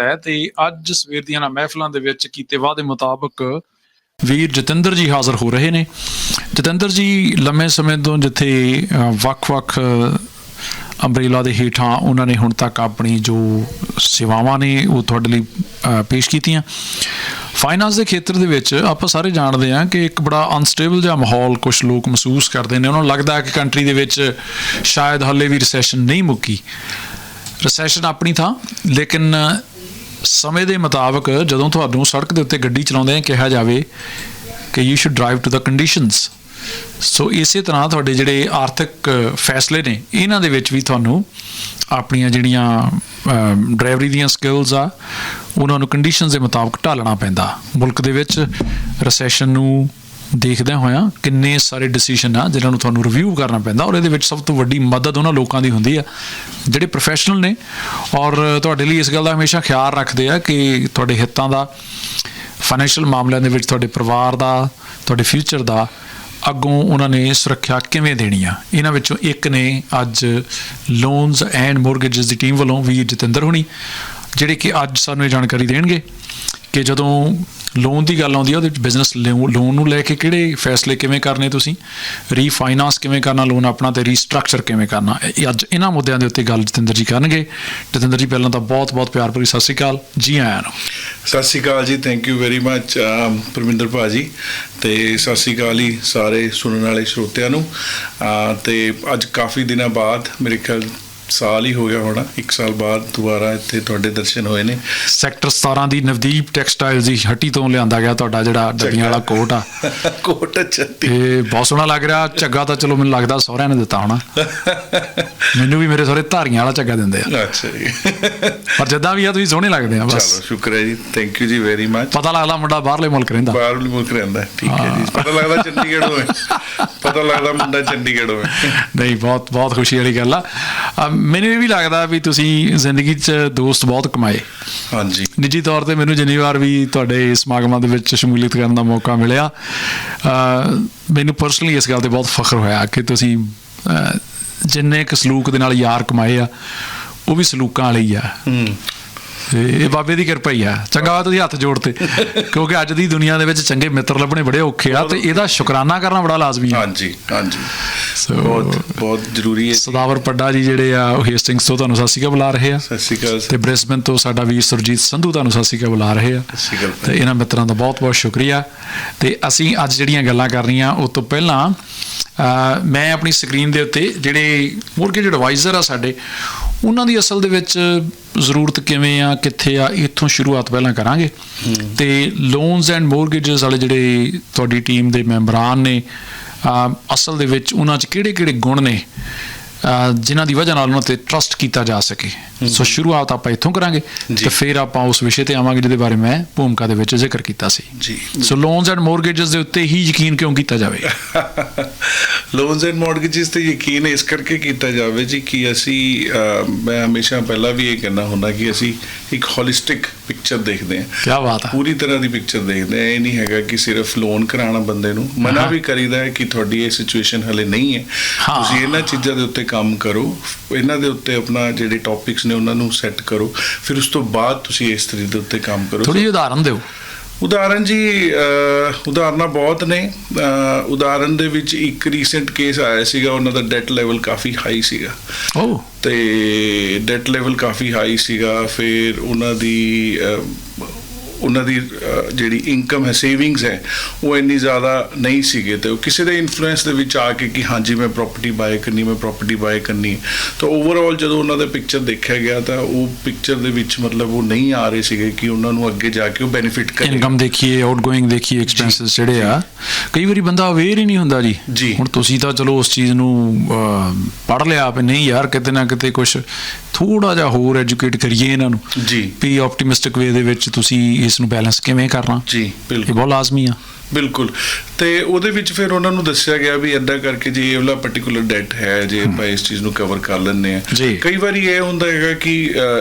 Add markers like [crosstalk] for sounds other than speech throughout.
ਹੈ ਤੇ ਅੱਜ ਸਵੇਰ ਦੀਆਂ ਮਹਿਫਲਾਂ ਦੇ ਵਿੱਚ ਕੀਤੇ ਵਾਅਦੇ ਮੁਤਾਬਕ ਵੀਰ ਜਤਿੰਦਰ ਜੀ ਹਾਜ਼ਰ ਹੋ ਰਹੇ ਨੇ। ਜਤਿੰਦਰ ਜੀ, ਲੰਮੇ ਸਮੇਂ ਤੋਂ ਜਿੱਥੇ ਵੱਖ-ਵੱਖ ਅੰਬ੍ਰੇਲਾ ਦੇ ਹੇਠਾਂ ਉਹਨਾਂ ਨੇ ਹੁਣ ਤੱਕ ਆਪਣੀ ਜੋ ਸੇਵਾਵਾਂ ਨੇ ਉਹ ਤੁਹਾਡੇ ਲਈ ਪੇਸ਼ ਕੀਤੀਆਂ। ਫਾਈਨਾਂਸ ਦੇ ਖੇਤਰ ਦੇ ਵਿੱਚ ਆਪਾਂ ਸਾਰੇ ਜਾਣਦੇ ਹਾਂ ਕਿ ਇੱਕ ਬੜਾ ਅਨਸਟੇਬਲ ਜਿਹਾ ਮਾਹੌਲ ਕੁਝ ਲੋਕ ਮਹਿਸੂਸ ਕਰਦੇ ਨੇ। ਉਹਨਾਂ ਨੂੰ ਲੱਗਦਾ ਹੈ ਕਿ ਕੰਟਰੀ ਦੇ ਵਿੱਚ ਸ਼ਾਇਦ ਹੱਲੇ ਵੀ ਰਿਸੈਸ਼ਨ ਨਹੀਂ ਮੁੱਕੀ। ਰਿਸੈਸ਼ਨ ਆਪਣੀ ਥਾਂ, ਲੇਕਿਨ ਸਮੇਂ ਦੇ ਮੁਤਾਬਕ ਜਦੋਂ ਤੁਹਾਨੂੰ ਸੜਕ ਦੇ ਉੱਤੇ ਗੱਡੀ ਚਲਾਉਂਦੇ ਆ ਕਿਹਾ ਜਾਵੇ ਕਿ you should drive to the conditions so ਇਸੇ ਤਰ੍ਹਾਂ ਤੁਹਾਡੇ ਜਿਹੜੇ ਆਰਥਿਕ ਫੈਸਲੇ ਨੇ, ਇਹਨਾਂ ਦੇ ਵਿੱਚ ਵੀ ਤੁਹਾਨੂੰ ਆਪਣੀਆਂ ਜਿਹੜੀਆਂ ਡਰਾਈਵਰੀ ਦੀਆਂ ਸਕਿੱਲਸ ਆ, ਉਹਨਾਂ ਨੂੰ ਕੰਡੀਸ਼ਨਸ ਦੇ ਮੁਤਾਬਕ ਢਾਲਣਾ ਪੈਂਦਾ। ਮੁਲਕ ਦੇ ਵਿੱਚ ਰਿਸੈਸ਼ਨ ਨੂੰ ਦੇਖਦਿਆਂ ਹੋਇਆਂ ਕਿੰਨੇ ਸਾਰੇ ਡਿਸੀਜਨ ਆ ਜਿਨ੍ਹਾਂ ਨੂੰ ਤੁਹਾਨੂੰ ਰਿਵਿਊ ਕਰਨਾ ਪੈਂਦਾ ਔਰ ਇਹਦੇ ਵਿੱਚ ਸਭ ਤੋਂ ਵੱਡੀ ਮਦਦ ਉਹਨਾਂ ਲੋਕਾਂ ਦੀ ਹੁੰਦੀ ਆ, ਜਿਹੜੇ ਪ੍ਰੋਫੈਸ਼ਨਲ ਨੇ ਔਰ ਤੁਹਾਡੇ ਲਈ ਇਸ ਗੱਲ ਦਾ ਹਮੇਸ਼ਾ ਖਿਆਲ ਰੱਖਦੇ ਆ ਕਿ ਤੁਹਾਡੇ ਹਿੱਤਾਂ ਦਾ ਫਾਈਨੈਂਸ਼ੀਅਲ ਮਾਮਲਿਆਂ ਦੇ ਵਿੱਚ ਤੁਹਾਡੇ ਪਰਿਵਾਰ ਦਾ, ਤੁਹਾਡੇ ਫਿਊਚਰ ਦਾ ਅੱਗੋਂ ਉਹਨਾਂ ਨੇ ਸੁਰੱਖਿਆ ਕਿਵੇਂ ਦੇਣੀ ਆ ਇਹਨਾਂ ਵਿੱਚੋਂ ਇੱਕ ਨੇ ਅੱਜ ਲੋਨਸ ਐਂਡ ਮੋਰਗੇजेस ਦੀ ਟੀਮ ਵੱਲੋਂ ਵੀਰ ਜਤਿੰਦਰ ਹੁਣੀ, ਜਿਹੜੇ ਕਿ ਅੱਜ ਸਾਨੂੰ ਇਹ ਜਾਣਕਾਰੀ ਦੇਣਗੇ। ਕਿ ਜਦੋਂ ਲੋਨ ਦੀ ਗੱਲ ਆਉਂਦੀ ਹੈ ਉਹਦੇ ਵਿੱਚ ਬਿਜ਼ਨਸ ਲੋਨ ਨੂੰ ਲੈ ਕੇ ਕਿਹੜੇ ਫੈਸਲੇ ਕਿਵੇਂ ਕਰਨੇ ਤੁਸੀਂ? ਰੀਫਾਈਨਾਂਸ ਕਿਵੇਂ ਕਰਨਾ ਲੋਨ ਆਪਣਾ ਤੇ ਰੀਸਟਰਕਚਰ ਕਿਵੇਂ ਕਰਨਾ? ਇਹ ਅੱਜ ਇਹਨਾਂ ਮੁੱਦਿਆਂ ਦੇ ਉੱਤੇ ਗੱਲ ਜਤਿੰਦਰ ਜੀ ਕਰਨਗੇ। ਜਤਿੰਦਰ ਜੀ ਪਹਿਲਾਂ ਤਾਂ ਬਹੁਤ ਬਹੁਤ ਪਿਆਰ ਭਰੀ ਸਤਿ ਸ਼੍ਰੀ ਅਕਾਲ। ਜੀ ਆਇਆਂ ਨੂੰ। ਸਤਿ ਸ਼੍ਰੀ ਅਕਾਲ ਜੀ thank you very much Parminder ਭਾਜੀ। ਤੇ ਸਤਿ ਸ਼੍ਰੀ ਅਕਾਲ ਜੀ ਸਾਰੇ ਸੁਣਨ ਵਾਲੇ ਸਰੋਤਿਆਂ ਨੂੰ। ਅਹ, ਤੇ ਅੱਜ ਕਾਫੀ ਦਿਨਾਂ ਬਾਅਦ ਮੇਰੇ ਖਿਆਲ ਸਾਲ ਹੀ ਹੋ ਗਿਆ ਹੋਣਾ ਇੱਕ ਸਾਲ ਬਾਅਦ ਦੁਬਾਰਾ ਇੱਥੇ ਤੁਹਾਡੇ ਦਰਸ਼ਨ ਹੋਏ ਨੇ। ਸੈਕਟਰ 17 ਦੀ ਨਵਦੀਪ ਟੈਕਸਟਾਈਲਸ ਦੀ ਹੱਟੀ ਤੋਂ ਲਿਆਂਦਾ ਗਿਆ ਤੁਹਾਡਾ ਜਿਹੜਾ ਡੱਬੀਆਂ ਵਾਲਾ ਕੋਟ ਆ। [laughs] ਕੋਟ ਚੱਤੀ ਇਹ ਬਹੁਤ ਸੋਹਣਾ ਲੱਗ ਰਿਹਾ ਝੱਗਾ ਤਾਂ ਚਲੋ ਮੈਨੂੰ ਲੱਗਦਾ ਸਹੁਰਿਆਂ ਨੇ ਦਿੱਤਾ ਹੋਣਾ। [laughs] ਮੈਨੂੰ ਵੀ ਮੇਰੇ ਸਹੁਰੇ ਧਾਰੀਆਂ ਵਾਲਾ ਝੱਗਾ ਦਿੰਦੇ ਆ। ਅੱਛਾ ਜੀ। ਪਰ ਜਿੱਦਾਂ ਵੀ ਆ ਤੁਸੀਂ ਸੋਹਣੇ ਲੱਗਦੇ ਆ ਬਸ। ਚਲੋ ਸ਼ੁਕਰ ਹੈ ਜੀ। ਥੈਂਕ ਯੂ ਜੀ ਵੈਰੀ ਮੱਚ ਪਤਾ ਲੱਗਦਾ ਮੁੰਡਾ ਬਾਹਰਲੇ ਮੁਲਕ ਰਹਿੰਦਾ। ਬਾਹਰਲੇ ਮੁਲਕ ਰਹਿੰਦਾ ਠੀਕ ਹੈ ਜੀ। ਪਤਾ ਲੱਗਦਾ ਚੰਡੀਗੜ੍ਹੋਂ ਹੈ। ਪਤਾ ਲੱਗਦਾ ਮੁੰਡਾ ਚੰਡੀਗੜ੍ਹੋਂ ਹੈ। ਨਹੀਂ ਬਹੁਤ ਬਹੁਤ ਖੁਸ਼ੀ ਵਾਲੀ ਗੱਲ ਆ। ਮੈਨੂੰ ਇਹ ਵੀ ਲੱਗਦਾ ਵੀ ਤੁਸੀਂ ਜ਼ਿੰਦਗੀ 'ਚ ਦੋਸਤ ਬਹੁਤ ਕਮਾਏ। ਹਾਂਜੀ। ਨਿੱਜੀ ਤੌਰ ਤੇ ਮੈਨੂੰ ਜਿੰਨੀ ਵਾਰ ਵੀ ਤੁਹਾਡੇ ਸਮਾਗਮਾਂ ਦੇ ਵਿੱਚ ਸ਼ਮੂਲੀਅਤ ਕਰਨ ਦਾ ਮੌਕਾ ਮਿਲਿਆ ਮੈਨੂੰ ਪਰਸਨਲੀ ਇਸ ਗੱਲ ਤੇ ਬਹੁਤ ਫਖਰ ਹੋਇਆ ਕਿ ਤੁਸੀਂ ਜਿੰਨੇ ਕੁ ਸਲੂਕ ਦੇ ਨਾਲ ਯਾਰ ਕਮਾਏ ਆ ਉਹ ਵੀ ਸਲੂਕਾਂ ਵਾਲੇ ਆ। ਹੂੰ। ਤੇ ਇਹ ਬਾਬੇ ਦੀ ਕਿਰਪਾ ਹੀ ਆ। ਚੰਗਾ ਵਾ ਤੁਸੀਂ ਹੱਥ ਜੋੜਤੇ। ਕਿਉਂਕਿ ਅੱਜ ਦੀ ਦੁਨੀਆ ਦੇ ਵਿੱਚ ਚੰਗੇ ਮਿੱਤਰ ਲੱਭਣੇ ਬੜੇ ਔਖੇ ਆ ਤੇ ਇਹਦਾ ਸ਼ੁਕਰਾਨਾ ਕਰਨਾ ਬੜਾ ਲਾਜ਼ਮੀ ਆ। ਹਾਂਜੀ ਹਾਂਜੀ। ਬਹੁਤ ਬਹੁਤ ਜ਼ਰੂਰੀ ਹੈ ਸਦਾਵਰ ਪੱਡਾ ਜੀ ਜਿਹੜੇ ਆ ਉਹ ਹੇਸਟਿੰਗਸ ਤੋਂ ਤੁਹਾਨੂੰ ਸਤਿ ਸ਼੍ਰੀ ਅਕਾਲ ਬੁਲਾ ਰਹੇ ਆ। ਅਕਾਲ ਤੇ ਬ੍ਰਿਸਬਨ ਤੋਂ ਸਾਡਾ ਵੀਰ ਸੁਰਜੀਤ ਸੰਧੂ ਤੁਹਾਨੂੰ ਸਤਿ ਸ਼੍ਰੀ ਅਕਾਲ ਬੁਲਾ ਰਹੇ ਆ। ਤੇ ਇਹਨਾਂ ਮਿੱਤਰਾਂ ਦਾ ਬਹੁਤ-ਬਹੁਤ ਸ਼ੁਕਰੀਆ। ਤੇ ਅਸੀਂ ਅੱਜ ਜਿਹੜੀਆਂ ਗੱਲਾਂ ਕਰ ਰਹੀਆਂ ਉਹ ਤੋਂ ਪਹਿਲਾਂ ਮੈਂ ਆਪਣੀ ਸਕਰੀਨ ਦੇ ਉੱਤੇ ਜਿਹੜੇ ਮੋਰਗੇਜ ਐਡਵਾਈਜ਼ਰ ਆ ਸਾਡੇ ਉਹਨਾਂ ਦੀ ਅਸਲ ਦੇ ਵਿੱਚ ਜ਼ਰੂਰਤ ਕਿਵੇਂ ਆ, ਕਿੱਥੇ ਆ, ਇੱਥੋਂ ਸ਼ੁਰੂਆਤ ਪਹਿਲਾਂ ਕਰਾਂਗੇ। ਤੇ ਲੋਨਸ ਐਂਡ ਮੋਰਗੇजेस ਵਾਲੇ ਜਿਹੜੇ ਤੁਹਾਡੀ ਟੀਮ ਦੇ ਮੈਂਬਰਾਂ ਨੇ ਅਸਲ ਦੇ ਵਿੱਚ ਉਹਨਾਂ 'ਚ ਕਿਹੜੇ-ਕਿਹੜੇ ਗੁਣ ਨੇ? ਜਿਨ੍ਹਾਂ ਦੀ ਵਜ੍ਹਾ ਨਾਲ ਉਹਨਾਂ ਤੇ ਟਰਸਟ ਕੀਤਾ ਜਾ ਸਕੇ। ਸੋ ਸ਼ੁਰੂਆਤ ਆਪਾਂ ਇੱਥੋਂ ਕਰਾਂਗੇ ਤੇ ਫਿਰ ਆਪਾਂ ਉਸ ਵਿਸ਼ੇ ਤੇ ਆਵਾਂਗੇ ਜਿਹਦੇ ਬਾਰੇ ਮੈਂ ਭੂਮਿਕਾ ਦੇ ਵਿੱਚ ਜ਼ਿਕਰ ਕੀਤਾ ਸੀ। ਜੀ। ਸੋ ਲੋਨਸ ਐਂਡ ਮੋਰਗੇजेस ਦੇ ਉੱਤੇ ਹੀ ਯਕੀਨ ਕਿਉਂ ਕੀਤਾ ਜਾਵੇ? ਲੋਨਸ ਐਂਡ ਮੋਰਗੇजेस ਤੇ ਯਕੀਨ ਇਸ ਕਰਕੇ ਕੀਤਾ ਜਾਵੇ ਜੀ ਕਿ ਅਸੀਂ ਮੈਂ ਹਮੇਸ਼ਾ ਪਹਿਲਾਂ ਵੀ ਇਹ ਕਹਿਣਾ ਹੁੰਦਾ ਕਿ ਅਸੀਂ ਇੱਕ ਹੋਲਿਸਟਿਕ ਪਿਕਚਰ ਦੇਖਦੇ ਹਾਂ। ਕੀ ਬਾਤ ਹੈ ਪੂਰੀ ਤਰ੍ਹਾਂ ਦੀ ਪਿਕਚਰ ਦੇਖਦੇ ਹਾਂ। ਇਹ ਨਹੀਂ ਹੈਗਾ ਕਿ ਸਿਰਫ ਲੋਨ ਕਰਾਣਾ ਬੰਦੇ ਨੂੰ। ਮਨਾ ਵੀ ਕਰੀਦਾ ਹੈ ਕਿ ਤੁਹਾਡੀ ਇਹ ਸਿਚੁਏਸ਼ਨ ਹਲੇ ਨਹੀਂ ਹੈ। ਤੁਸੀਂ ਇਹਨਾਂ ਚੀਜ਼ਾਂ ਦੇ ਉੱਤੇ ਕੰਮ ਕਰੋ ਇਹਨਾਂ ਦੇ ਉੱਤੇ ਆਪਣਾ ਜਿਹੜੇ ਟੌਪਿਕਸ ਨੇ ਉਹਨਾਂ ਨੂੰ ਸੈੱਟ ਕਰੋ ਫਿਰ ਉਸ ਤੋਂ ਬਾਅਦ ਤੁਸੀਂ ਇਸ ਤਰੀਕੇ ਦੇ ਉੱਤੇ ਕੰਮ ਕਰੋ। ਥੋੜੀ ਜਿਹੀ ਉਦਾਹਰਨ ਦਿਓ। ਉਦਾਹਰਨ ਜੀ ਉਦਾਹਰਨਾਂ ਬਹੁਤ ਨੇ। ਉਦਾਹਰਨ ਦੇ ਵਿੱਚ ਇੱਕ ਰੀਸੈਂਟ ਕੇਸ ਆਇਆ ਸੀਗਾ ਉਹਨਾਂ ਦਾ ਡੈਟ ਲੈਵਲ ਕਾਫੀ ਹਾਈ ਸੀਗਾ। ਓ। ਤੇ ਡੈਟ ਲੈਵਲ ਕਾਫੀ ਹਾਈ ਸੀਗਾ ਫਿਰ ਉਹਨਾਂ ਦੀ ਉਹਨਾਂ ਦੀ ਜਿਹੜੀ ਇਨਕਮ ਹੈ ਸੇਵਿੰਗਸ ਹੈ ਉਹ ਇੰਨੀ ਜ਼ਿਆਦਾ ਨਹੀਂ ਸੀਗੇ। ਤੇ ਉਹ ਕਿਸੇ ਦੇ ਇਨਫਲੂਐਂਸ ਦੇ ਵਿੱਚ ਆ ਕੇ ਕਿ ਹਾਂਜੀ ਮੈਂ ਪ੍ਰਾਪਰਟੀ ਬਾਏ ਕਰਨੀ ਮੈਂ ਪ੍ਰਾਪਰਟੀ ਬਾਏ ਕਰਨੀ। ਤਾਂ ਓਵਰਆਲ ਜਦੋਂ ਉਹਨਾਂ ਦਾ ਪਿਕਚਰ ਦੇਖਿਆ ਗਿਆ ਤਾਂ ਉਹ ਪਿਕਚਰ ਦੇ ਵਿੱਚ ਮਤਲਬ ਉਹ ਨਹੀਂ ਆ ਰਹੇ ਸੀਗੇ ਕਿ ਉਹਨਾਂ ਨੂੰ ਅੱਗੇ ਜਾ ਕੇ ਉਹ ਬੈਨੀਫਿਟ ਕਰੇ। ਇਨਕਮ ਦੇਖੀਏ ਆਊਟਗੋਇੰਗ ਦੇਖੀਏ ਐਕਸਪੈਂਸਸ ਜਿਹੜੇ ਆ ਕਈ ਵਾਰੀ ਬੰਦਾ ਅਵੇਅਰ ਹੀ ਨਹੀਂ ਹੁੰਦਾ ਜੀ। ਹੁਣ ਤੁਸੀਂ ਤਾਂ ਚਲੋ ਉਸ ਚੀਜ਼ ਨੂੰ ਪੜ ਲਿਆ ਵੀ ਨਹੀਂ ਯਾਰ ਕਿਤੇ ਨਾ ਕਿਤੇ ਕੁਝ ਥੋੜਾ ਜਿਹਾ ਹੋਰ ਐਜੂਕੇਟ ਕਰੀਏ ਇਹਨਾਂ ਨੂੰ। ਜੀ। ਵੀ ਆਪਟੀਮਿਸਟਿਕ ਵੇ ਦੇ ਵਿੱਚ ਤੁਸੀਂ ਇਸ ਨੂੰ ਬੈਲੈਂਸ ਕਿਵੇਂ ਕਰਨਾ? ਜੀ ਇਹ ਬਿਲਕੁਲ। ਬਹੁਤ ਲਾਜ਼ਮੀ ਆ। ਬਿਲਕੁਲ ਤੇ ਉਹਦੇ ਵਿੱਚ ਫਿਰ ਉਹਨਾਂ ਨੂੰ ਦੱਸਿਆ ਗਿਆ ਵੀ ਏਦਾਂ ਕਰਕੇ ਜੀ ਇਹ ਵਾਲਾ ਪਾਰਟਿਕੂਲਰ ਡੈਟ ਹੈ ਜੇ ਆਪਾਂ ਇਸ ਚੀਜ਼ ਨੂੰ ਕਵਰ ਕਰ ਲੈਂਦੇ ਆ। ਕਈ ਵਾਰੀ ਇਹ ਹੁੰਦਾ ਹੈਗਾ ਕਿ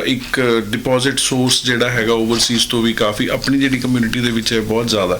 ਇੱਕ ਡਿਪੋਜ਼ਿਟ ਸੋਰਸ ਜਿਹੜਾ ਹੈਗਾ ਓਵਰਸੀਜ਼ ਤੋਂ ਵੀ ਕਾਫੀ ਆਪਣੀ ਜਿਹੜੀ ਕਮਿਊਨਿਟੀ ਦੇ ਵਿੱਚ ਹੈ ਬਹੁਤ ਜ਼ਿਆਦਾ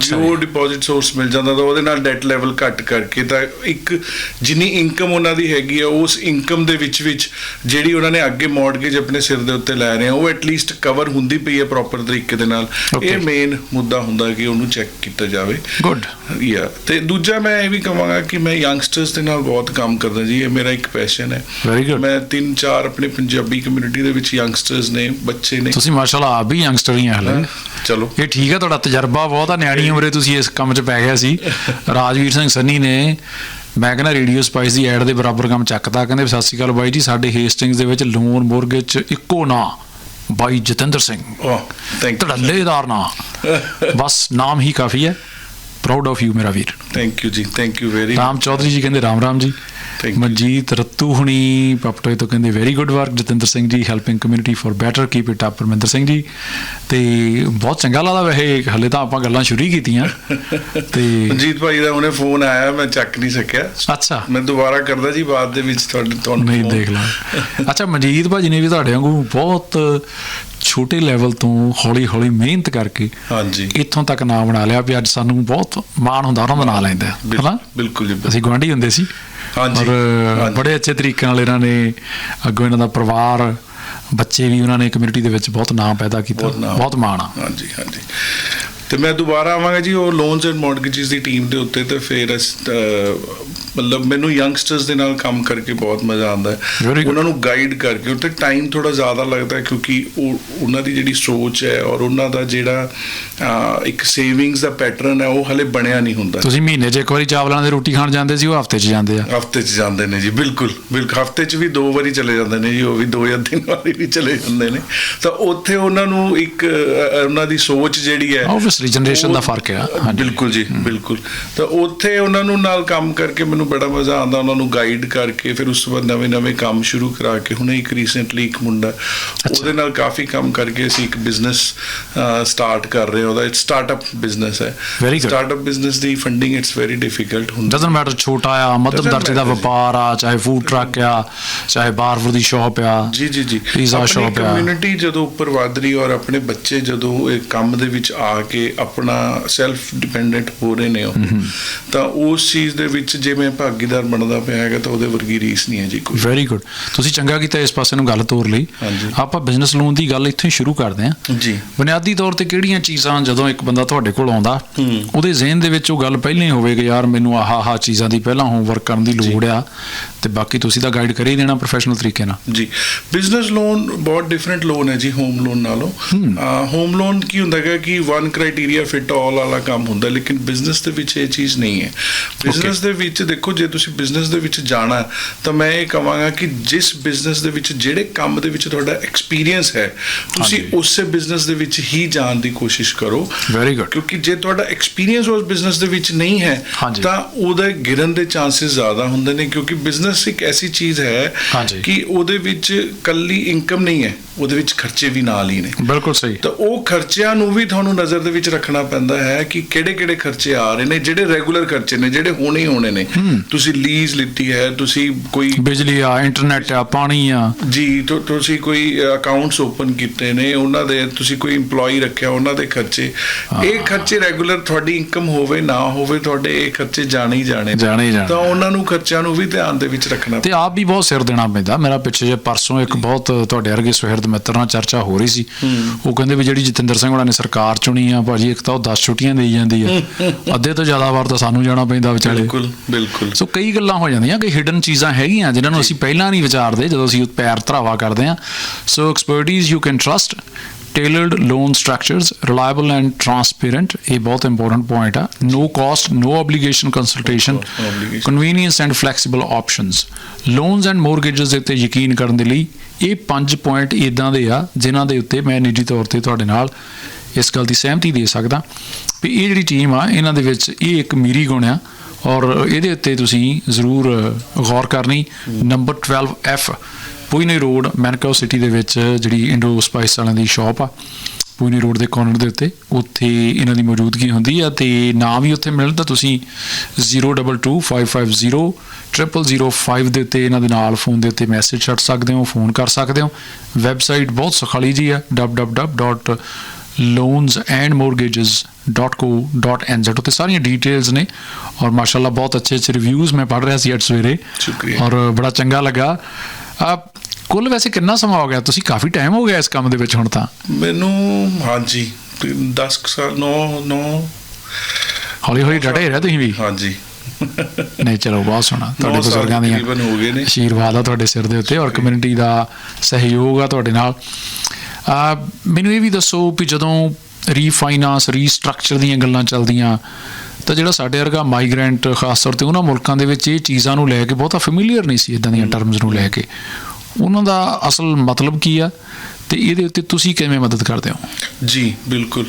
ਜੇ ਉਹ। ਡਿਪੋਜ਼ਿਟ ਸੋਰਸ ਮਿਲ ਜਾਂਦਾ ਤਾਂ ਉਹਦੇ ਨਾਲ ਡੈਟ ਲੈਵਲ ਘੱਟ ਕਰਕੇ ਤਾਂ ਇੱਕ ਜਿੰਨੀ ਇਨਕਮ ਉਹਨਾਂ ਦੀ ਹੈਗੀ ਆ ਉਸ ਇਨਕਮ ਦੇ ਵਿੱਚ ਵਿੱਚ ਜਿਹੜੀ ਉਹਨਾਂ ਨੇ ਅੱਗੇ ਮੌਰਗੇਜ ਆਪਣੇ ਸਿਰ ਦੇ ਉੱਤੇ ਲੈ ਰਹੇ ਆ ਉਹ ਐਟਲੀਸਟ ਕਵਰ ਹੁੰਦੀ ਪਈ ਹੈ ਪ੍ਰੋਪਰ ਤਰੀਕੇ ਦੇ ਨਾਲ. ਇਹ ਮੇਨ ਮੁੱਦਾ ਹੁੰਦਾ ਕਿ ਉਹਨੂੰ ਚੈੱਕ ਕੀਤਾ ਜਾਵੇ। ਗੁੱਡ ਯਾ ਤੇ ਦੂਜਾ ਮੈਂ ਇਹ ਵੀ ਕਹਾਂਗਾ ਕਿ ਮੈਂ ਯੰਗਸਟਰਸ ਦੇ ਨਾਲ ਬਹੁਤ ਕੰਮ ਕਰਦਾ ਜੀ ਇਹ ਮੇਰਾ ਇੱਕ ਪੈਸ਼ਨ ਹੈ। ਵੈਰੀ ਗੁੱਡ ਮੈਂ ਤਿੰਨ ਚਾਰ ਆਪਣੇ ਪੰਜਾਬੀ ਕਮਿਊਨਿਟੀ ਦੇ ਵਿੱਚ ਯੰਗਸਟਰਸ ਨੇ ਬੱਚੇ ਨੇ। ਤੁਸੀਂ ਮਾਸ਼ਾਅੱਲਾ ਆਪ ਵੀ ਯੰਗਸਟਰ ਹੀ ਹਲੇ। ਚਲੋ। ਇਹ ਠੀਕ ਹੈ ਤੁਹਾਡਾ ਤਜਰਬਾ ਬਹੁਤ ਆ ਨਿਆਣੀ ਉਮਰੇ ਤੁਸੀਂ ਇਸ ਕੰਮ 'ਚ ਪੈ ਗਿਆ ਸੀ। [laughs] ਰਾਜਵੀਰ ਸਿੰਘ ਸੰਨੀ ਨੇ ਮੈਂ ਕਹਿੰਦਾ ਰੇਡੀਓ ਸਪਾਈਸ ਦੀ ਐਡ ਦੇ ਬਰਾਬਰ ਕੰਮ ਚੱਕਦਾ ਕਹਿੰਦੇ ਸਤਿ ਸ਼੍ਰੀ ਅਕਾਲ ਬਾਈ ਜੀ ਸਾਡੇ ਹੇਸਟਿੰਗਸ ਦੇ ਵਿੱਚ ਲੋਨ ਮੋਰਗੇਜ 'ਚ ਇੱਕੋ ਨਾਂ। ਬਾਈ ਜਤਿੰਦਰ ਸਿੰਘ। ਓ ਥੈਂਕ ਧੜੱਲੇਦਾਰ ਨਾਂ। [laughs] ਬਸ ਨਾਮ ਹੀ ਕਾਫੀ ਹੈ। ਪ੍ਰਾਊਡ ਆਫ ਯੂ ਮੇਰਾ ਵੀਰ। ਥੈਂਕ ਯੂ ਜੀ thank you very Ram Chaudhary ji ਕਹਿੰਦੇ ਰਾਮ ਰਾਮ ਜੀ. ਮਨਜੀਤ ਰੱਤੂ ਹੁਣੀ ਪਪਟੋਏ ਤੋਂ ਕਹਿੰਦੇ very good work Jatinder Singh ji helping community for better keep it up Parminder Singh ji. ਤੇ ਬਹੁਤ ਚੰਗਾ ਲੱਗਦਾ ਵੈਸੇ ਹਲੇ ਤਾਂ ਆਪਾਂ ਗੱਲਾਂ ਸ਼ੁਰੂ ਹੀ ਕੀਤੀਆਂ। ਤੇ ਮਨਜੀਤ ਭਾਈ ਦਾ ਉਹਨੇ ਫੋਨ ਆਇਆ ਮੈਂ ਚੱਕ ਨਹੀਂ ਸਕਿਆ। ਅੱਛਾ। ਮੈਂ ਦੁਬਾਰਾ ਕਰਦਾ ਜੀ ਬਾਅਦ ਦੇ ਵਿੱਚ ਤੁਹਾਡੇ ਤੁਹਾਨੂੰ ਨਹੀਂ। ਦੇਖ ਲਾਂ। ਅੱਛਾ ਮਨਜੀਤ ਭਾਜੀ ਨੇ ਵੀ ਤੁਹਾਡੇ ਵਾਂਗੂ ਬਹੁਤ ਛੋਟੇ ਲੈਵਲ ਤੋਂ ਹੌਲੀ ਹੌਲੀ ਮਿਹਨਤ ਕਰਕੇ ਹਾਂਜੀ। ਇੱਥੋਂ ਤੱਕ ਨਾਮ ਬਣਾ ਲਿਆ ਵੀ ਅੱਜ ਸਾਨੂੰ ਬਹੁਤ ਮਾਣ ਹੁੰਦਾ ਉਹਨਾਂ ਦਾ ਨਾਂ ਲੈਂਦੇ ਬਿਲ- ਹਨਾ? ਬਿਲਕੁਲ ਜੀ। ਅਸੀਂ ਗਵਾਂਢੀ ਹੁੰਦੇ ਸੀ। ਹਾਂਜੀ, ਔਰ। ਬੜੇ ਅੱਛੇ ਤਰੀਕੇ ਨਾਲ ਇਹਨਾਂ ਨੇ ਅੱਗੋਂ ਇਹਨਾਂ ਦਾ ਪਰਿਵਾਰ ਬੱਚੇ ਵੀ ਉਹਨਾਂ ਨੇ ਕਮਿਊਨਿਟੀ ਦੇ ਵਿੱਚ ਬਹੁਤ ਨਾਮ ਪੈਦਾ ਕੀਤਾ ਬਹੁਤ ਮਾਣ ਆ। ਹਾਂਜੀ ਹਾਂਜੀ। ਤੇ ਮੈਂ ਦੁਬਾਰਾ ਆਵਾਂਗਾ ਜੀ ਉਹ ਲੋਨਸ ਐਂਡ ਮਾਰਗੇजेस ਦੀ ਟੀਮ ਦੇ ਉੱਤੇ ਤੇ ਫਿਰ ਮਤਲਬ ਮੈਨੂੰ ਯੰਗਸਟਰਸ ਦੇ ਨਾਲ ਕੰਮ ਕਰਕੇ ਬਹੁਤ ਮਜ਼ਾ ਆਉਂਦਾ ਹੈ. ਉਹਨਾਂ ਨੂੰ ਗਾਈਡ ਕਰਕੇ ਉੱਤੇ ਟਾਈਮ ਥੋੜਾ ਜ਼ਿਆਦਾ ਲੱਗਦਾ ਹੈ ਕਿਉਂਕਿ ਉਹ ਉਹਨਾਂ ਦੀ ਜਿਹੜੀ ਸੋਚ ਹੈ ਔਰ ਉਹਨਾਂ ਦਾ ਜਿਹੜਾ ਇੱਕ ਸੇਵਿੰਗਸ ਦਾ ਪੈਟਰਨ ਹੈ ਉਹ ਹਲੇ ਬਣਿਆ ਨਹੀਂ ਹੁੰਦਾ। ਤੁਸੀਂ ਮਹੀਨੇ 'ਚ ਇੱਕ ਵਾਰੀ ਚਾਵਲਾਂ ਦੀ ਰੋਟੀ ਖਾਣ ਜਾਂਦੇ ਸੀ ਉਹ ਹਫ਼ਤੇ 'ਚ ਜਾਂਦੇ ਆ? ਹਫ਼ਤੇ 'ਚ ਜਾਂਦੇ ਨੇ ਜੀ ਬਿਲਕੁਲ ਬਿਲਕੁਲ। ਹਫ਼ਤੇ 'ਚ ਵੀ ਦੋ ਵਾਰੀ ਚਲੇ ਜਾਂਦੇ ਨੇ ਜੀ ਉਹ ਵੀ ਦੋ ਜਾਂ ਤਿੰਨ ਵਾਰੀ ਵੀ ਚਲੇ ਜਾਂਦੇ ਨੇ। ਤਾਂ ਉੱਥੇ ਉਹਨਾਂ ਨੂੰ ਇੱਕ ਉਹਨਾਂ ਦੀ ਸੋਚ ਜਿਹੜੀ ਹੈ ਆਬਵੀਅਸਲੀ ਜਨਰੇਸ਼ਨ ਦਾ ਫ਼ਰਕ ਹਾਂਜੀ। ਬਿਲਕੁਲ ਜੀ ਬਿਲਕੁਲ। ਤਾਂ ਉੱਥੇ ਉਹਨਾਂ ਨੂੰ ਨਾਲ ਕੰਮ ਕਰਕੇ ਮੈਨੂੰ ਬੜਾ ਮਜ਼ਾ ਆਉਂਦਾ ਉਹਨਾਂ ਨੂੰ ਗਾਈਡ ਕਰਕੇ ਫਿਰ ਉਸ ਤੋਂ ਬਾਅਦ ਨਵੇਂ ਨਵੇਂ ਕੰਮ ਸ਼ੁਰੂ ਕਰਾ ਕੇ ਹੁਣੇ ਇੱਕ ਰੀਸੈਂਟਲੀ ਇੱਕ ਮੁੰਡਾ ਉਹਦੇ ਨਾਲ ਕਾਫੀ ਕੰਮ ਕਰਕੇ ਅਸੀਂ ਇੱਕ ਬਿਜ਼ਨਸ ਸਟਾਰਟ ਕਰ ਰਹੇ ਹਾਂ ਉਹਦਾ ਇੱਕ ਸਟਾਰਟਅਪ ਬਿਜ਼ਨਸ ਹੈ. ਸਟਾਰਟਅਪ ਬਿਜ਼ਨਸ ਦੀ ਫੰਡਿੰਗ ਇਟਸ ਵੈਰੀ ਡਿਫਿਕਲਟ ਹੁੰਦਾ ਡਸਨਟ ਮੈਟਰ ਛੋਟਾ ਆ ਮੱਧਮ ਦਰਜੇ ਦਾ। ਵਪਾਰ ਆ ਚਾਹੇ ਫੂਡ ਟਰੱਕ ਆ ਚਾਹੇ ਬਾਰਫੂਰ ਦੀ ਸ਼ਾਪ ਆ ਜੀ ਜੀ ਜੀ ਆਪਣੀ shop ਆ। ਕਮਿਊਨਿਟੀ ਜਦੋਂ ਉੱਪਰ ਵਧ ਰਹੀ ਔਰ ਆਪਣੇ ਬੱਚੇ ਜਦੋਂ ਇਹ ਕੰਮ ਦੇ ਵਿੱਚ ਆ ਕੇ ਆਪਣਾ ਸੈਲਫ ਡਿਪੈਂਡੈਂਟ ਹੋ ਰਹੇ ਨੇ ਤਾਂ ਉਸ ਚੀਜ਼ ਦੇ ਵਿੱਚ ਜੇ ਮੈਂ ਭਾਗੀਦਾਰ ਬਣਦਾ ਪਿਆ ਹੈਗਾ ਤਾਂ ਉਹਦੇ ਵਰਗੀ ਰੀਸ ਨਹੀਂ ਹੈ ਜੀ ਕੋਈ। ਵੈਰੀ ਗੁੱਡ ਤੁਸੀਂ ਚੰਗਾ ਕੀਤਾ ਇਸ ਪਾਸੇ ਨੂੰ ਗੱਲ ਤੋਰ ਲਈ। ਆਪਾਂ ਬਿਜ਼ਨਸ ਲੋਨ ਦੀ ਗੱਲ ਇੱਥੋਂ ਹੀ ਸ਼ੁਰੂ ਕਰਦੇ ਹਾਂ। ਜੀ। ਬੁਨਿਆਦੀ ਤੌਰ ਤੇ ਕਿਹੜੀਆਂ ਚੀਜ਼ਾਂ ਜਦੋਂ ਇੱਕ ਬੰਦਾ ਤੁਹਾਡੇ ਕੋਲ ਆਉਂਦਾ ਹੂੰ। ਉਹਦੇ ਜ਼ਿਹਨ ਦੇ ਵਿੱਚ ਉਹ ਗੱਲ ਪਹਿਲਾਂ ਹੀ ਹੋਵੇ ਕਿ ਯਾਰ ਮੈਨੂੰ ਆਹ ਆਹ ਚੀਜ਼ਾਂ ਦੀ ਪਹਿਲਾਂ ਹੋਮਵਰਕ ਕਰਨ ਦੀ ਲੋੜ ਆ ਤੇ ਬਾਕੀ ਤੁਸੀਂ ਤਾਂ ਗਾਈਡ ਕਰ ਹੀ ਦੇਣਾ ਪ੍ਰੋਫੈਸ਼ਨਲ ਤਰੀਕੇ ਨਾਲ। ਜੀ। ਬਿਜ਼ਨਸ ਲੋਨ ਬਹੁਤ ਡਿਫਰੈਂਟ ਲੋਨ ਹੈ ਜੀ ਹੋਮ ਲੋਨ ਨਾਲੋਂ। ਹੋਮ ਲੋਨ ਕੀ ਹੁੰਦਾ ਹੈਗਾ ਕਿ ਵਨ ਕ੍ਰਾਈਟੇਰੀਆ ਫਿਟ ਆਲ ਵਾਲਾ ਕੰਮ ਹੁੰਦਾ ਲੇਕਿਨ ਬਿਜ਼ਨਸ ਦੇ ਵਿੱਚ ਇਹ ਚੀਜ਼ ਨਹੀਂ ਹੈ। ਬਿਜ਼ਨਸ ਦੇ ਵਿੱਚ ਦੇਖੋ ਜੇ ਤੁਸੀਂ ਬਿਜ਼ਨਸ ਦੇ ਵਿੱਚ ਜਾਣਾ ਤਾਂ ਮੈਂ ਇਹ ਕਹਾਂਗਾ ਕਿ ਜਿਸ ਬਿਜ਼ਨਸ ਦੇ ਵਿੱਚ ਜਿਹੜੇ ਕੰਮ ਦੇ ਵਿੱਚ ਤੁਹਾਡਾ ਐਕਸਪੀਰੀਅੰਸ ਹੈ ਤੁਸੀਂ। ਉਸੇ ਬਿਜ਼ਨਸ ਦੇ ਵਿੱਚ ਹੀ ਜਾਣ ਦੀ ਕੋਸ਼ਿਸ਼ ਕਰੋ ਵੈਰੀ ਗੁੱਡ ਕਿਉਂਕਿ ਜੇ ਤੁਹਾਡਾ ਐਕਸਪੀਰੀਅੰਸ ਉਸ ਬਿਜ਼ਨਸ ਦੇ ਵਿੱਚ ਨਹੀਂ ਹੈ। ਤਾਂ ਉਹਦੇ ਗਿਰਨ ਦੇ ਚਾਂਸਸ ਜ਼ਿਆਦਾ ਹੁੰਦੇ ਨੇ ਕਿਉਂਕਿ ਬਿਜ਼ਨਸ ਇੱਕ ਐਸੀ ਚੀਜ਼ ਹੈ। ਕਿ ਉਹਦੇ ਵਿੱਚ ਕੱਲੀ ਇਨਕਮ ਨਹੀਂ ਹੈ ਉਹਦੇ ਵਿੱਚ ਖਰਚੇ ਵੀ ਨਾਲ ਹੀ ਨੇ ਬਿਲਕੁਲ ਸਹੀ ਤਾਂ ਉਹ ਖਰਚਿਆਂ ਨੂੰ ਵੀ ਤੁਹਾਨੂੰ ਨਜ਼ਰ ਦੇ ਵਿੱਚ ਰੱਖਣਾ ਪੈਂਦਾ ਹੈ ਕਿ ਕਿਹੜੇ-ਕਿਹੜੇ ਖਰਚੇ ਆ ਰਹੇ ਨੇ ਜਿਹੜੇ ਰੈਗੂਲਰ ਖਰਚੇ ਨੇ ਜਿਹੜੇ ਹੋਣੇ ਹੀ ਹੋਣੇ ਨੇ ਤੁਸੀਂ ਲੀਜ਼ ਲਿੱਤੀ ਹੈ ਤੁਸੀਂ ਕੋਈ ਬਿਜਲੀ ਆ ਇੰਟਰਨੈਟ ਆ ਪਾਣੀ ਆ। ਜੀ ਤੁਸੀਂ ਕੋਈ ਅਕਾਊਂਟਸ ਓਪਨ ਕੀਤੇ ਨੇ ਉਹਨਾਂ ਦੇ ਤੁਸੀਂ ਕੋਈ EMPLOYE ਰੱਖਿਆ ਉਹਨਾਂ ਦੇ ਖਰਚੇ। ਇਹ ਖਰਚੇ ਰੈਗੂਲਰ ਤੁਹਾਡੀ ਇਨਕਮ ਹੋਵੇ ਨਾ ਹੋਵੇ ਤੁਹਾਡੇ ਇਹ ਖਰਚੇ ਜਾਣੇ ਹੀ ਜਾਣੇ ਜਾਣੇ। ਤਾਂ ਉਹਨਾਂ ਨੂੰ ਖਰਚਿਆਂ ਨੂੰ ਵੀ ਧਿਆਨ ਦੇ ਵਿੱਚ ਰੱਖਣਾ ਤੇ ਆਪ ਵੀ ਬਹੁਤ ਸਿਰ ਦੇਣਾ ਪੈਂਦਾ। ਮੇਰਾ ਪਿੱਛੇ ਜੇ ਪਰਸੋਂ ਇੱਕ ਬਹੁਤ ਤੁਹਾਡੇ ਵਰਗੇ ਸੁਹਿਰਦ ਮਿੱਤਰ ਨਾਲ ਚਰਚਾ ਹੋ ਰਹੀ ਸੀ। ਉਹ ਕਹਿੰਦੇ ਵੀ ਜਿਹੜੀ ਜਤਿੰਦਰ ਸਿੰਘ ਹੋਣਾ ਨੇ ਸਰਕਾਰ ਚੁਣੀ ਆ ਭਾਜੀ ਇੱਕ ਤਾਂ ਉਹ 10 ਛੁੱਟੀਆਂ ਦੇਈ ਜਾਂਦੀ ਆ। [laughs] ਅੱਧੇ ਤੋਂ ਜ਼ਿਆਦਾ ਵਾਰ ਤਾਂ ਸਾਨੂੰ ਜਾਣਾ ਪੈਂਦਾ ਵਿਚਾਲੇ। ਬਿਲਕੁਲ ਬਿਲਕੁਲ। ਸੋ ਕਈ ਗੱਲਾਂ ਹੋ ਜਾਂਦੀਆਂ ਕਿ ਹਿਡਨ ਚੀਜ਼ਾਂ ਹੈਗੀਆਂ ਜਿਨ੍ਹਾਂ ਨੂੰ ਅਸੀਂ ਪਹਿਲਾਂ ਨਹੀਂ ਵਿਚਾਰਦੇ ਜਦੋਂ ਅਸੀਂ ਪੈਰ ਧਰਾਵਾ ਕਰਦੇ ਹਾਂ। So expertise you can trust tailored loan structures reliable and transparent ਇਹ ਬਹੁਤ ਇੰਪੋਰਟੈਂਟ ਪੁਆਇੰਟ ਆ। No cost no obligation consultation. Convenience and flexible options loans and mortgages ਦੇ ਉੱਤੇ ਯਕੀਨ ਕਰਨ ਦੇ ਲਈ ਇਹ ਪੰਜ ਪੁਆਇੰਟ ਇਦਾਂ ਦੇ ਆ ਜਿਨ੍ਹਾਂ ਦੇ ਉੱਤੇ ਮੈਂ ਨਿੱਜੀ ਤੌਰ ਤੇ ਤੁਹਾਡੇ ਨਾਲ ਇਸ ਗੱਲ ਦੀ ਸਹਿਮਤੀ ਦੇ ਸਕਦਾ। ਵੀ ਇਹ ਜਿਹੜੀ ਟੀਮ ਆ ਇਹਨਾਂ ਦੇ ਵਿੱਚ ਇਹ ਇੱਕ ਮੀਰੀ ਗੁਣ ਆ। ਔਰ ਇਹਦੇ ਉੱਤੇ ਤੁਸੀਂ ਜ਼ਰੂਰ ਗੌਰ ਕਰਨੀ। Number 12F Puhinui Road Manukau City ਦੇ ਵਿੱਚ ਜਿਹੜੀ ਇੰਡੋ ਸਪਾਈਸ ਵਾਲਿਆਂ ਦੀ ਸ਼ਾਪ ਆ। ਪੂਨੀ ਰੋਡ ਦੇ ਕਾਰਨਰ ਦੇ ਉੱਤੇ। ਉੱਥੇ ਇਹਨਾਂ ਦੀ ਮੌਜੂਦਗੀ ਹੁੰਦੀ ਆ ਤੇ ਨਾਮ ਵੀ ਉੱਥੇ ਮਿਲਦਾ ਤੁਸੀਂ 0225500005 ਦੇ ਉੱਤੇ ਇਹਨਾਂ ਦੇ ਨਾਲ ਫੋਨ ਦੇ ਉੱਤੇ ਮੈਸੇਜ ਛੱਡ ਸਕਦੇ ਹੋ ਫੋਨ ਕਰ ਸਕਦੇ ਹੋ। ਵੈਬਸਾਈਟ ਬਹੁਤ ਸਖਾਲੀ ਜੀ ਆ www.loansandmortgages.co.nz ਉੱਤੇ ਸਾਰੀਆਂ ਡਿਟੇਲਸ ਨੇ ਔਰ ਮਾਸ਼ਾਅੱਲਾ ਬਹੁਤ ਅੱਛੇ ਅੱਛੇ ਰਿਵਿਊਜ਼ ਮੈਂ ਪੜ੍ਹ ਰਿਹਾ ਸੀ ਅੱਜ ਸਵੇਰੇ ਸ਼ੁਕਰੀਆ। ਔਰ ਬੜਾ ਚੰਗਾ ਲੱਗਾ। ਆ ਕੁੱਲ ਵੈਸੇ ਕਿੰਨਾ ਸਮਾਂ ਹੋ ਗਿਆ? ਤੁਸੀਂ ਕਾਫੀ ਟਾਈਮ ਹੋ ਗਿਆ ਇਸ ਕੰਮ ਦੇ ਵਿੱਚ ਹੁਣ ਤਾਂ। ਮੈਨੂੰ ਹਾਂਜੀ 10 ਸਾਲ 9 9 ਹੌਲੀ ਹੌਲੀ ਡਟੇ ਰਹਿ ਤੁਸੀਂ ਵੀ। ਹਾਂਜੀ। ਨਹੀਂ ਚਲੋ ਬਹੁਤ ਸੋਹਣਾ। ਤੁਹਾਡੇ ਬਜ਼ੁਰਗਾਂ ਦੀਆਂ ਤਕਰੀਬਨ ਹੋ ਗਏ ਨੇ। ਆਸ਼ੀਰਵਾਦ ਆ ਤੁਹਾਡੇ ਸਿਰ ਦੇ ਉੱਤੇ ਔਰ ਕਮਿਊਨਿਟੀ ਦਾ ਸਹਿਯੋਗ ਆ ਤੁਹਾਡੇ ਨਾਲ। ਮੈਨੂੰ ਇਹ ਵੀ ਦੱਸੋ ਵੀ ਜਦੋਂ ਰੀਫਾਈਨਾਂਸ ਰੀਸਟਰਕਚਰ ਦੀਆਂ ਗੱਲਾਂ ਚੱਲਦੀਆਂ ਤਾਂ ਜਿਹੜਾ ਸਾਡੇ ਵਰਗਾ ਮਾਈਗ੍ਰੈਂਟ ਖਾਸ ਤੌਰ ਤੇ ਉਹਨਾਂ ਮੁਲਕਾਂ ਦੇ ਵਿੱਚ ਇਹ ਚੀਜ਼ਾਂ ਨੂੰ ਲੈ ਕੇ ਬਹੁਤਾ ਫੈਮਿਲੀਅਰ ਨਹੀਂ ਸੀ ਇਦਾਂ ਦੀਆਂ ਟਰਮਸ ਨੂੰ ਲੈ ਕੇ। ਉਹਨਾਂ ਦਾ ਅਸਲ ਮਤਲਬ ਕੀ ਆ? ਤੇ ਇਹਦੇ ਉੱਤੇ ਤੁਸੀਂ ਕਿਵੇਂ ਮਦਦ ਕਰਦੇ ਹੋ? ਜੀ ਬਿਲਕੁਲ।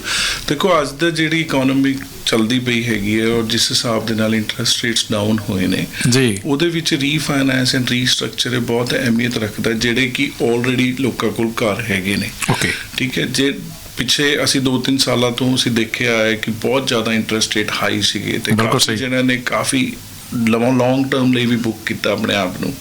ਦੇਖੋ ਅੱਜ ਦਾ ਜਿਹੜੀ ਇਕਨੋਮੀ ਚੱਲਦੀ ਪਈ ਹੈਗੀ ਹੈ ਔਰ ਜਿਸ ਹਿਸਾਬ ਦੇ ਨਾਲ ਇੰਟਰਸਟ ਰੇਟਸ ਡਾਊਨ ਹੋਏ ਨੇ ਜੀ। ਉਹਦੇ ਵਿੱਚ ਰੀਫਾਈਨਾਂਸ ਐਂਡ ਰੀਸਟਰਕਚਰ ਬਹੁਤ ਅਹਿਮੀਅਤ ਰੱਖਦਾ ਜਿਹੜੇ ਕਿ ਆਲਰੇਡੀ ਲੋਕਾਂ ਕੋਲ ਘਰ ਹੈਗੇ ਨੇ। ਓਕੇ ਠੀਕ ਹੈ ਜੇ ਪਿੱਛੇ ਅਸੀਂ 2-3 ਸਾਲਾਂ ਤੋਂ ਅਸੀਂ ਦੇਖਿਆ ਹੈ ਕਿ ਬਹੁਤ ਜ਼ਿਆਦਾ ਇੰਟਰਸਟ ਰੇਟ ਹਾਈ ਸੀਗੇ ਤੇ। ਜਿਹਨਾਂ ਨੇ ਕਾਫੀ ਲੌਂਗ ਟਰਮ ਲਈ ਵੀ ਬੁੱਕ ਕੀਤਾ ਆਪਣੇ ਆਪ ਨੂੰ।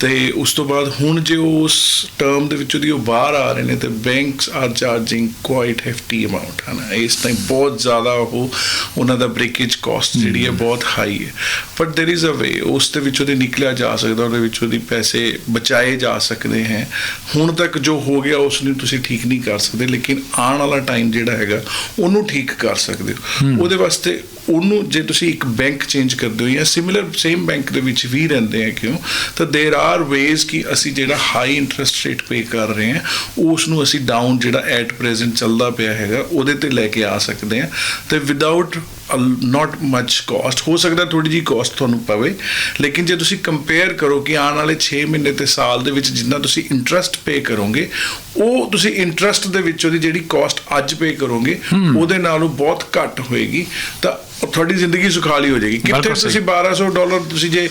ਤੇ ਉਸ ਤੋਂ ਬਾਅਦ ਹੁਣ ਜੇ ਉਸ ਟਰਮ ਦੇ ਵਿੱਚੋਂ ਦੀ ਉਹ ਬਾਹਰ ਆ ਰਹੇ ਨੇ ਤੇ banks are charging quite hefty amount ਹਨਾ ਇਸ ਟਾਈਮ ਬਹੁਤ ਜ਼ਿਆਦਾ ਉਹ ਉਹਨਾਂ ਦਾ ਬ੍ਰੇਕੇਜ ਕਾਸਟ ਜਿਹੜੀ ਹੈ ਬਹੁਤ ਹਾਈ ਹੈ but there is a way ਉਸ ਦੇ ਵਿੱਚੋਂ ਦੀ ਨਿਕਲਿਆ ਜਾ ਸਕਦਾ ਉਹਦੇ ਵਿੱਚੋਂ ਦੀ ਪੈਸੇ ਬਚਾਏ ਜਾ ਸਕਦੇ ਹੈ ਹੁਣ ਤੱਕ ਜੋ ਹੋ ਗਿਆ ਉਸ ਨੂੰ ਤੁਸੀਂ ਠੀਕ ਨਹੀਂ ਕਰ ਸਕਦੇ ਲੇਕਿਨ ਆਉਣ ਵਾਲਾ ਟਾਈਮ ਜਿਹੜਾ ਹੈਗਾ ਉਹਨੂੰ ਠੀਕ ਕਰ ਸਕਦੇ ਹੋ ਉਹਦੇ ਵਾਸਤੇ ਉਹਨੂੰ ਜੇ ਤੁਸੀਂ ਇੱਕ ਬੈਂਕ ਚੇਂਜ ਕਰਦੇ ਹੋ ਜਾਂ ਸਿਮਿਲਰ ਸੇਮ ਬੈਂਕ ਦੇ ਵਿੱਚ ਵੀ ਰਹਿੰਦੇ ਆ ਕਿਉਂ ਤਾਂ देयर ਆਰ ਵੇਜ਼ ਕਿ ਅਸੀਂ ਜਿਹੜਾ ਹਾਈ ਇੰਟਰਸਟ ਰੇਟ ਪੇ ਕਰ ਰਹੇ ਹਾਂ ਉਸ ਨੂੰ ਅਸੀਂ ਡਾਊਨ ਜਿਹੜਾ ਐਟ ਪ੍ਰੈਜ਼ੈਂਟ ਚੱਲਦਾ ਪਿਆ ਹੈਗਾ, ਉਹਦੇ ਤੇ ਲੈ ਕੇ ਆ ਸਕਦੇ ਹਾਂ। ਤੇ ਵਿਦਆਊਟ ਨਾਟ ਮੱਚ ਕਾਸਟ ਹੋ ਸਕਦਾ ਥੋੜੀ ਜੀ ਕਾਸਟ ਤੁਹਾਨੂੰ ਪਵੇ ਲੇਕਿਨ ਜੇ ਤੁਸੀਂ ਕੰਪੇਅਰ ਕਰੋ ਕਿ ਆਉਣ ਵਾਲੇ 6 ਮਹੀਨੇ ਤੇ ਸਾਲ ਦੇ ਵਿੱਚ ਜਿੰਨਾ ਤੁਸੀਂ ਇੰਟਰਸਟ ਪੇ ਕਰੋਗੇ ਉਹ ਤੁਸੀਂ ਇੰਟਰਸਟ ਦੇ ਵਿੱਚ ਉਹਦੀ ਜਿਹੜੀ ਕਾਸਟ ਅੱਜ ਪੇ ਕਰੋਗੇ ਉਹਦੇ ਨਾਲੋਂ ਬਹੁਤ ਘੱਟ ਹੋਏਗੀ ਤਾਂ ਤੁਹਾਡੀ ਜ਼ਿੰਦਗੀ ਸੁਖਾਲੀ ਹੋ ਜਾਏਗੀ ਕਿੱਥੇ। ਤੁਸੀਂ 1200 ਡਾਲਰ ਤੁਸੀਂ ਜੇ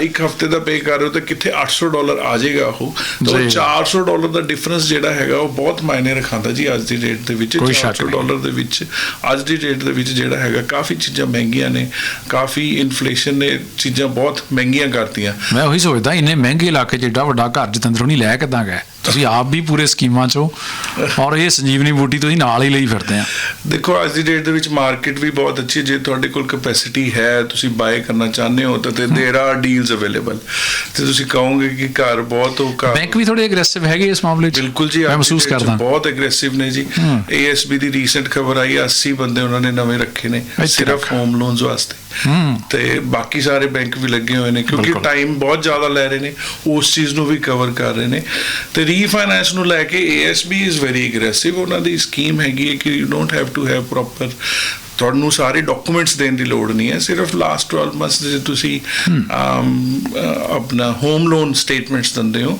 ਇੱਕ ਹਫ਼ਤੇ ਦਾ ਪੇ ਕਰ ਰਹੇ ਹੋ ਤਾਂ ਕਿੱਥੇ 800 ਡਾਲਰ ਆ ਜਾਏਗਾ ਉਹ ਤਾਂ ਉਹ ਜੀ। 400 ਡਾਲਰ ਦਾ ਡਿਫਰੈਂਸ ਜਿਹੜਾ ਹੈਗਾ ਉਹ ਬਹੁਤ ਮਾਇਨੇ ਰਖਾਂਦਾ ਜੀ ਅੱਜ ਦੀ ਡੇਟ ਦੇ ਵਿੱਚ ਕੋਈ ਸ਼ੱਕ 400 ਨਹੀਂ। ਡਾਲਰ ਦੇ ਵਿੱਚ ਅੱਜ ਦੀ ਡੇਟ ਦੇ ਵਿੱਚ ਜਿਹੜਾ ਹੈਗਾ ਕਾਫੀ ਚੀਜ਼ਾਂ ਮਹਿੰਗੀਆਂ ਨੇ। ਕਾਫੀ ਇਨਫਲੇਸ਼ਨ ਨੇ। ਚੀਜ਼ਾਂ ਬਹੁਤ ਮਹਿੰਗੀਆਂ ਕਰਤੀਆਂ। ਮੈਂ ਉਹੀ ਸੋਚਦਾ, ਇੰਨੇ ਮਹਿੰਗੇ ਇਲਾਕੇ 'ਚ ਏਡਾ ਵੱਡਾ ਘਰ ਜਤਿੰਦਰੋਂ ਨਹੀਂ ਲੈ ਕਿੱਦਾਂ ਗਏ? ਤੁਸੀਂ ਆਪ ਵੀ ਪੂਰੇ ਸਕੀਮਾਂ 'ਚੋਂ ਔਰ ਇਹ ਸੰਜੀਵਨੀ ਬੂਟੀ ਤੁਸੀਂ ਨਾਲ ਹੀ ਲਈ ਫਿਰਦੇ ਆ ਦੇਖੋ ਅੱਜ ਦੀ ਡੇਟ ਦੇ ਵਿੱਚ ਮਾਰਕੀਟ ਵੀ ਬਹੁਤ ਅੱਛੀ ਹੈ। ਜੇ ਤੁਹਾਡੇ ਕੋਲ ਕੈਪੈਸਿਟੀ ਹੈ ਤੁਸੀਂ ਬਾਏ ਕਰਨਾ ਚਾਹੁੰਦੇ ਹੋ ਤਾਂ ਤੇ देयर ਆਰ ਡੀਲਸ ਅਵੇਲੇਬਲ ਤੇ ਤੁਸੀਂ ਕਹੋਗੇ ਕਿ ਘਰ ਬਹੁਤ ਹੋ ਘਰ ਬੈਂਕ ਵੀ ਥੋੜੇ ਐਗਰੈਸਿਵ ਹੈਗੇ ਇਸ ਮਾਮਲੇ 'ਚ ਬਿਲਕੁਲ ਜੀ ਮੈਂ ਅੱਜ ਦੀ ਮਹਿਸੂਸ date 'ਚ ਕਰਦਾ ਬਹੁਤ ਐਗਰੈਸਿਵ ਨੇ ਜੀ ਹੂੰ। ਏਐਸਬੀ ਦੀ ਰੀਸੈਂਟ ਖਬਰ ਆਈ 80 ਬੰਦੇ ਉਹਨਾਂ ਨੇ ਨਵੇਂ ਰੱਖੇ ਨੇ ਇੱਥੇ ਸਿਰਫ ਰੱਖ। ਹੋਮ ਲੋਨਸ ਵਾਸਤੇ ਹੂੰ ਤੇ ਬਾਕੀ ਸਾਰੇ ਬੈਂਕ ਵੀ ਲੱਗੇ ਹੋਏ ਨੇ ਕਿਉਂਕਿ ਬਿਲਕੁਲ। ਟਾਈਮ ਬਹੁਤ ਜ਼ਿਆਦਾ ਲੈ ਰਹੇ ਨੇ ਉਸ ਚੀਜ਼ ਨੂੰ ਵੀ ਕਵਰ ਕਰ ਰਹੇ ਨੇ ਤੇ ਰੀਫਾਈਨਾਂਸ ਨੂੰ ਲੈ ਕੇ ASB ਇਜ਼ ਵੈਰੀ ਐਗਰੈਸਿਵ ਉਹਨਾਂ ਦੀ ਸਕੀਮ ਹੈਗੀ ਹੈ ਕਿ you don't have to have proper ਤੁਹਾਨੂੰ ਸਾਰੇ ਡਾਕੂਮੈਂਟਸ ਦੇਣ ਦੀ ਲੋੜ ਨਹੀਂ ਹੈ ਸਿਰਫ ਲਾਸਟ 12 ਮੰਥਸ ਦੇ ਤੁਸੀਂ ਆਪਣਾ ਹੋਮ ਲੋਨ ਸਟੇਟਮੈਂਟਸ ਦਿੰਦੇ ਹੋ।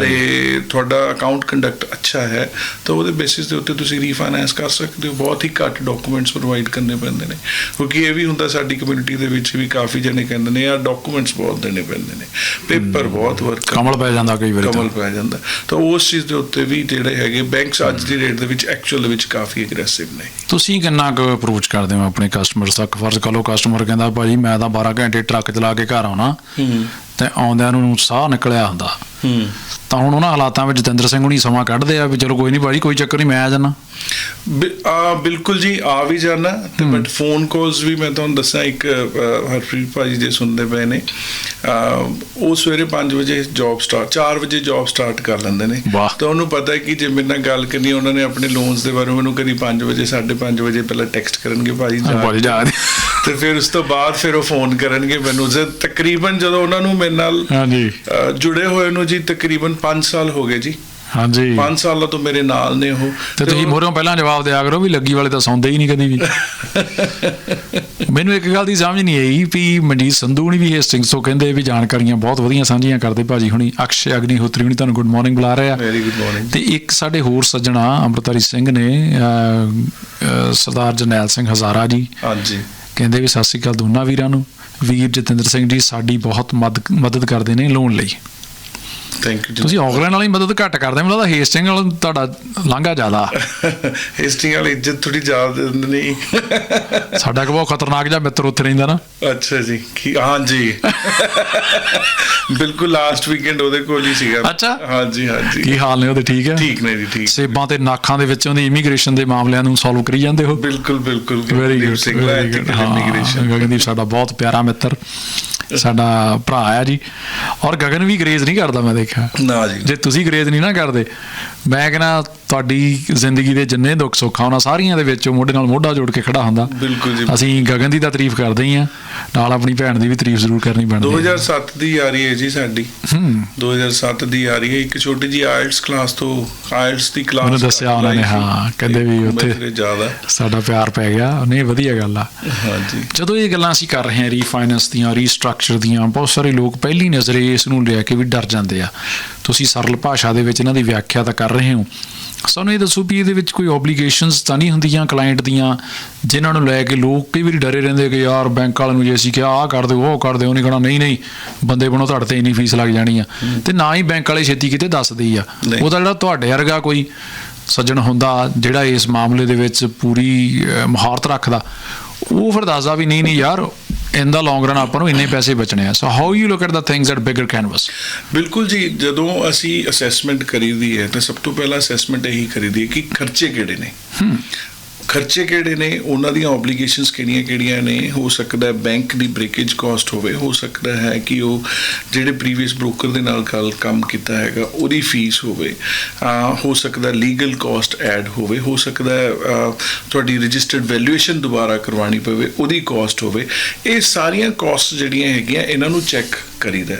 ਤੇ ਤੁਹਾਡਾ ਅਕਾਊਂਟ ਕੰਡਕਟ ਅੱਛਾ ਹੈ ਤਾਂ ਉਹਦੇ ਬੇਸਿਸ ਦੇ ਉੱਤੇ ਤੁਸੀਂ ਰੀਫਾਈਨਾਂਸ ਕਰ ਸਕਦੇ ਹੋ। ਬਹੁਤ ਹੀ ਘੱਟ ਡਾਕੂਮੈਂਟਸ ਪ੍ਰੋਵਾਈਡ ਕਰਨੇ ਪੈਂਦੇ ਨੇ। ਕਿਉਂਕਿ ਇਹ ਵੀ ਹੁੰਦਾ ਸਾਡੀ ਕਮਿਊਨਿਟੀ ਦੇ ਵਿੱਚ ਵੀ ਕਾਫੀ ਜਣੇ ਕਹਿੰਦੇ ਨੇ ਯਾਰ ਡਾਕੂਮੈਂਟਸ ਬਹੁਤ ਦੇਣੇ ਪੈਂਦੇ ਨੇ। ਪੇਪਰ ਬਹੁਤ ਵਰਕ ਕਮਲ ਪੈ ਜਾਂਦਾ ਕਈ ਵਾਰੀ ਕਮਲ ਤਾਂ ਪੈ ਜਾਂਦਾ। ਤਾਂ ਉਸ ਚੀਜ਼ ਦੇ ਉੱਤੇ ਵੀ ਜਿਹੜੇ ਹੈਗੇ ਬੈਂਕਸ ਅੱਜ ਦੀ ਰੇਟ ਦੇ ਵਿੱਚ ਐਕਚੁਅਲ ਦੇ ਵਿੱਚ ਕਾਫੀ ਐਗਰੈਸਿਵ ਨੇ। ਤੁਸੀਂ ਕਿੰਨਾ ਕੁ ਅਪਰੋਚ ਕਰਦੇ ਹੋ ਆਪਣੇ ਕਸਟਮਰ ਤੱਕ। ਫਰਜ਼ ਕਰ ਲਓ ਕਸਟਮਰ ਕਹਿੰਦਾ, ਭਾਜੀ ਮੈਂ ਤਾਂ 12 ਘੰਟੇ ਟਰੱਕ ਚਲਾ ਕੇ ਘਰ ਆਉਣਾ। ਤੇ ਆਉਂਦਿਆਂ ਨੂੰ ਸਾਹ ਨਿਕਲਿਆ ਹੁੰਦਾ। ਹੂੰ। ਤਾਂ ਹੁਣ ਉਹਨਾਂ ਹਾਲਾਤਾਂ ਵਿੱਚ ਜਤਿੰਦਰ ਸਿੰਘ ਹੁਣੀ ਸਮਾਂ ਕੱਢਦੇ ਆ ਵੀ ਚਲੋ ਕੋਈ ਨਹੀਂ ਭਾਜੀ ਕੋਈ ਚੱਕਰ ਨਹੀਂ ਮੈਂ ਆ ਜਾਣਾ ਆ ਬਿਲਕੁਲ ਜੀ ਆ ਵੀ ਜਾਣਾ ਤੇ ਬਟ ਫੋਨ ਕਾਲਸ ਵੀ ਮੈਂ ਤੁਹਾਨੂੰ ਦੱਸਾਂ ਇੱਕ ਹਰਪ੍ਰੀਤ ਭਾਜੀ ਜੇ ਸੁਣਦੇ ਪਏ ਨੇ ਉਹ ਸਵੇਰੇ 5 ਵਜੇ ਜੌਬ ਸਟਾਰਟ 4 ਵਜੇ ਜੌਬ ਸਟਾਰਟ ਕਰ ਲੈਂਦੇ ਨੇ। ਤਾਂ ਉਹਨੂੰ ਪਤਾ ਹੈ ਕਿ ਜੇ ਮੇਰੇ ਨਾਲ ਗੱਲ ਕਰਨੀ ਉਹਨਾਂ ਨੇ ਆਪਣੇ ਲੋਨਸ ਦੇ ਬਾਰੇ ਮੈਨੂੰ ਕਦੀ 5 ਵਜੇ 5:30 ਵਜੇ ਪਹਿਲਾਂ ਟੈਕਸਟ ਕਰਨਗੇ ਭਾਜੀ ਜਾ ਭਾਜੀ ਜਾ ਤੇ ਫਿਰ ਉਸ ਤੋਂ ਬਾਅਦ ਫਿਰ ਉਹ ਫੋਨ ਕਰਨਗੇ ਮੈਨੂੰ। ਜਦ ਤਕਰੀਬਨ ਜਦੋਂ ਉਹਨਾਂ ਨੂੰ ਮੇਰੇ ਨਾਲ ਹਾਂਜੀ। ਜੁੜੇ ਹੋਏ ਨੂੰ ਜੀ ਤਕਰੀਬਨ 5 ਸਾਲ ਹੋ ਗਏ ਜੀ। ਹਾਂਜੀ। 5 ਸਾਲਾਂ ਤੋਂ ਮੇਰੇ ਨਾਲ ਨੇ ਉਹ। ਤੇ ਤੁਸੀਂ ਮੋਹਰੋਂ ਪਹਿਲਾਂ ਜਵਾਬ ਦਿਆ ਕਰੋ ਵੀ ਲੱਗੀ ਵਾਲੇ ਤਾਂ ਸੌਂਦੇ ਹੀ ਨਹੀਂ ਕਦੀ ਵੀ। ਮੈਨੂੰ ਇੱਕ ਗੱਲ ਦੀ ਸਮਝ ਨਹੀਂ ਆਈ ਵੀ ਮਨਜੀਤ ਸੰਧੂ ਹੁਣੀ ਵੀ ਹੇਸਟਿੰਗਸ ਤੋਂ ਕਹਿੰਦੇ ਵੀ ਜਾਣਕਾਰੀਆਂ ਬਹੁਤ ਵਧੀਆ ਸਾਂਝੀਆਂ ਕਰਦੇ ਭਾਜੀ ਹੁਣੀ। ਅਕਸ਼ੇ ਅਗਨੀਹੋਤਰੀ ਹੁਣੀ ਤੁਹਾਨੂੰ ਗੁੱਡ ਮਾਰਨਿੰਗ ਬੁਲਾ ਰਹੇ। ਆ ਵੈਰੀ ਗੁੱਡ ਮਾਰਨਿੰਗ ਤੇ ਇੱਕ ਸਾਡੇ ਹੋਰ ਸੱਜਣਾ ਅੰਮ੍ਰਿਤਾਰੀ ਸਿੰਘ ਨੇ ਸਰਦਾਰ ਜਰਨੈਲ ਸਿੰਘ ਹਜ਼ਾਰਾ ਜੀ। ਹਾਂਜੀ। ਕਹਿੰਦੇ ਵੀ ਸਤਿ ਸ੍ਰੀ ਅਕਾਲ ਦੋਨਾਂ ਵੀਰਾਂ ਨੂੰ। ਵੀਰ ਜਤਿੰਦਰ ਸਿੰਘ ਜੀ, ਸਾਡੀ ਬਹੁਤ ਮਦਦ ਮਦਦ ਕਰਦੇ ਨੇ ਲੋਨ ਲਈ। ਥੈਂਕ ਯੂ ਤੁਸੀਂ ਆਕਲੈਂਡ ਵਾਲੀ ਮਦਦ ਘੱਟ ਕਰਦੇ ਮੈਨੂੰ ਲੱਗਦਾ ਹੇਸਟਿੰਗ ਵਾਲਾ ਤੁਹਾਡਾ ਲਾਂਘਾ ਜ਼ਿਆਦਾ। [laughs] ਹਿਸਟਰੀ ਵਾਲੀ ਇੱਜ਼ਤ ਥੋੜੀ ਜ਼ਿਆਦਾ ਨਹੀਂ [laughs] ਸਾਡਾ ਇੱਕ ਬਹੁਤ ਖਤਰਨਾਕ ਜਿਹਾ ਮਿੱਤਰ ਉੱਥੇ ਰਹਿੰਦਾ ਨਾ। ਅੱਛਾ ਜੀ। ਕੀ? ਹਾਂਜੀ। [laughs] ਬਿਲਕੁਲ ਲਾਸਟ ਵੀਕਐਂਡ ਉਹਦੇ ਕੋਲ ਹੀ ਸੀਗਾ। ਅੱਛਾ। ਹਾਂਜੀ ਹਾਂਜੀ। ਕੀ ਹਾਲ ਨੇ ਉਹਦੇ? ਠੀਕ ਹੈ? ਠੀਕ ਨੇ ਜੀ ਠੀਕ ਸੇਬਾਂ ਤੇ ਨਾਖਾਂ ਦੇ ਵਿੱਚੋਂ ਦੀ ਇਮੀਗ੍ਰੇਸ਼ਨ ਦੇ ਮਾਮਲਿਆਂ ਨੂੰ ਸੋਲਵ ਕਰੀ ਜਾਂਦੇ ਹੋ। ਬਿਲਕੁਲ ਬਿਲਕੁਲ। ਵੈਰੀ ਗੁੱਡ immigration ਗਗਨਦੀਪ ਸਾਡਾ ਬਹੁਤ ਪਿਆਰਾ ਮਿੱਤਰ। ਸਾਡਾ ਭਰਾ ਆ ਜੀ। ਔਰ ਗਗਨ ਵੀ ਗਰੇਜ਼ ਨਹੀਂ ਕਰਦਾ ਮੈਂ ਦੇਖਿਆ। ਨਾ ਜੀ। ਜੇ ਤੁਸੀਂ ਗਰੇਜ਼ ਨਹੀਂ ਨਾ ਕਰਦੇ ਮੈਂ ਕਹਿੰਦਾ ਤੁਹਾਡੀ ਜ਼ਿੰਦਗੀ ਦੇ ਜਿੰਨੇ ਦੁੱਖ ਸੁੱਖ ਆ ਉਹਨਾਂ ਸਾਰੀਆਂ ਦੇ ਵਿੱਚ ਮੋਢੇ ਨਾਲ ਮੋਢਾ ਜੋੜ ਕੇ ਖੜਾ ਹੁੰਦਾ। ਬਿਲਕੁਲ ਜੀ। ਅਸੀਂ ਗਗਨ ਦੀ ਤਾਂ ਤਾਰੀਫ ਕਰਦੇ ਹੀ ਆ। ਨਾਲ ਆਪਣੀ ਭੈਣ ਦੀ ਵੀ ਤਾਰੀਫ ਜ਼ਰੂਰ ਕਰਨੀ ਬਣਦੀ ਹੈ 2007 ਦੀ ਯਾਰੀ ਹੈ ਜੀ ਸਾਡੀ। ਹੂੰ। 2007 ਦੀ ਯਾਰੀ ਹੈ। ਇੱਕ ਛੋਟੀ ਜੀ ਆਇਲਟਸ ਕਲਾਸ ਤੋਂ ਆਇਲਟਸ ਦੀ ਕਲਾਸ ਮੈਨੂੰ ਦੱਸਿਆ ਉਹਨਾਂ ਨੇ, ਹਾਂ, ਕਹਿੰਦੇ ਵੀ ਉੱਥੇ- ਸਾਡਾ ਪਿਆਰ ਪੈ ਗਿਆ। ਨਹੀਂ ਵਧੀਆ ਗੱਲ ਆ। ਹਾਂਜੀ। ਜਦੋਂ ਇਹ ਗੱਲਾਂ ਅਸੀਂ ਕਰ ਰਹੇ ਹਾਂ ਰੀਫਾਈਨੈਂਸ ਦੀਆਂ ਰੀਸਟਰਕਚਰ ਦੀਆਂ ਬਹੁਤ ਸਾਰੇ ਲੋਕ ਪਹਿਲੀ ਨਜ਼ਰੇ ਇਸ ਨੂੰ ਲੈ ਕੇ ਵੀ ਡਰ ਜਾਂਦੇ ਆ। ਤੁਸੀਂ ਸਰਲ ਭਾਸ਼ਾ ਦੇ ਵਿੱਚ ਇਹਨਾਂ ਦੀ ਵਿਆਖਿਆ ਤਾਂ ਕਰ ਰਹੇ ਹੋ। ਸਾਨੂੰ ਇਹ ਦੱਸੋ ਵੀ ਇਹਦੇ ਵਿੱਚ ਕੋਈ ਓਬਲੀਗੇਸ਼ਨਸ ਤਾਂ ਨਹੀਂ ਹੁੰਦੀਆਂ ਕਲਾਇੰਟ ਦੀਆਂ ਜਿਨ੍ਹਾਂ ਨੂੰ ਲੈ ਕੇ ਲੋਕ ਕਈ ਵਾਰੀ ਡਰੇ ਰਹਿੰਦੇ ਕਿ ਯਾਰ ਬੈਂਕ ਵਾਲਿਆਂ ਨੂੰ ਜੇ ਅਸੀਂ ਕਿਹਾ ਆਹ ਕਰ ਦਿਓ ਉਹ ਕਰ ਦਿਓ ਉਹਨੇ ਕਹਣਾ ਨਹੀਂ ਨਹੀਂ ਬੰਦੇ ਬਣੋ ਤੁਹਾਡੇ ਤੇ ਇੰਨੀ ਫੀਸ ਲੱਗ ਜਾਣੀ ਆ। ਤੇ ਨਾ ਹੀ ਬੈਂਕ ਵਾਲੇ ਛੇਤੀ ਕਿਤੇ ਦੱਸਦੇ ਹੀ ਆ। ਨਹੀਂ। ਉਹਦਾ ਜਿਹੜਾ ਤੁਹਾਡੇ ਵਰਗਾ ਕੋਈ ਸੱਜਣ ਹੁੰਦਾ ਜਿਹੜਾ ਇਸ ਮਾਮਲੇ ਦੇ ਵਿੱਚ ਪੂਰੀ ਮਹਾਰਤ ਰੱਖਦਾ ਉਹ ਫਿਰ ਦੱਸਦਾ ਵੀ ਨਹੀਂ ਨਹੀਂ ਯਾਰ ਇਨ ਦਾ ਲੌਂਗ ਰਨ ਆਪਾਂ ਨੂੰ ਇੰਨੇ ਪੈਸੇ ਬਚਣੇ ਆ। So how you look at the things at bigger canvas ਬਿਲਕੁਲ ਜੀ ਜਦੋਂ ਅਸੀਂ ਅਸੈਸਮੈਂਟ ਕਰੀਦੀ ਹੈ ਤਾਂ ਸਭ ਤੋਂ ਪਹਿਲਾਂ ਅਸੈਸਮੈਂਟ ਇਹੀ ਕਰੀਦੀ ਹੈ ਕਿ ਖਰਚੇ ਕਿਹੜੇ ਨੇ। ਖਰਚੇ ਕਿਹੜੇ ਨੇ? ਉਹਨਾਂ ਦੀਆਂ ਆਬਲੀਗੇਸ਼ਨਸ ਕਿਹੜੀਆਂ ਕਿਹੜੀਆਂ ਨੇ? ਹੋ ਸਕਦਾ ਹੈ ਬੈਂਕ ਦੀ ਬ੍ਰੇਕੇਜ ਕਾਸਟ ਹੋਵੇ। ਹੋ ਸਕਦਾ ਹੈ ਕਿ ਉਹ ਜਿਹੜੇ ਪ੍ਰੀਵੀਅਸ ਬ੍ਰੋਕਰ ਦੇ ਨਾਲ ਗੱਲ ਕੰਮ ਕੀਤਾ ਹੈਗਾ, ਉਹਦੀ ਫੀਸ ਹੋਵੇ। ਹੋ ਸਕਦਾ ਲੀਗਲ ਕਾਸਟ ਐਡ ਹੋਵੇ। ਹੋ ਸਕਦਾ ਤੁਹਾਡੀ ਰਜਿਸਟਰਡ ਵੈਲਿਊਏਸ਼ਨ ਦੁਬਾਰਾ ਕਰਵਾਉਣੀ ਪਵੇ, ਉਹਦੀ ਕਾਸਟ ਹੋਵੇ। ਇਹ ਸਾਰੀਆਂ ਕਾਸਟ ਜਿਹੜੀਆਂ ਹੈਗੀਆਂ, ਇਹਨਾਂ ਨੂੰ ਚੈੱਕ ਕਰੀਦਾ।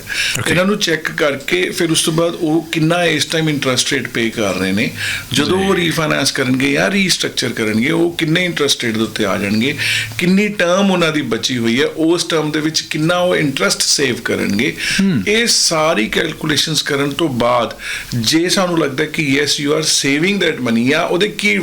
ਇਹਨਾਂ ਨੂੰ ਚੈੱਕ ਕਰਕੇ ਫਿਰ ਉਸ ਤੋਂ ਬਾਅਦ ਉਹ ਕਿੰਨਾ ਇਸ ਟਾਈਮ ਇੰਟਰਸਟ ਰੇਟ ਪੇ ਕਰ ਰਹੇ ਨੇ। ਜਦੋਂ ਉਹ ਰੀਫਾਈਨਾਂਸ ਕਰਨਗੇ ਜਾਂ ਰੀਸਟਰਕਚਰ ਕਰਨਗੇ ਉਹ ਕਿੰਨੇ ਇੰਟਰਸਟ ਰੇਟ ਦੇ ਉੱਤੇ ਆ ਜਾਣਗੇ ਕਿੰਨੀ ਟਰਮ ਉਹਨਾਂ ਦੀ ਬਚੀ ਹੋਈ ਹੈ ਉਸ ਟਰਮ ਦੇ ਵਿੱਚ ਕਿੰਨਾ ਉਹ ਇੰਟਰਸਟ ਸੇਵ ਕਰਨਗੇ ਇਹ ਸਾਰੀ ਕੈਲਕੂਲੇਸ਼ਨਸ ਕਰਨ ਤੋਂ ਬਾਅਦ ਜੇ ਸਾਨੂੰ ਲੱਗਦਾ ਕਿ yes you are saving that money ਜਾਂ ਉਹਦੇ ਕੀ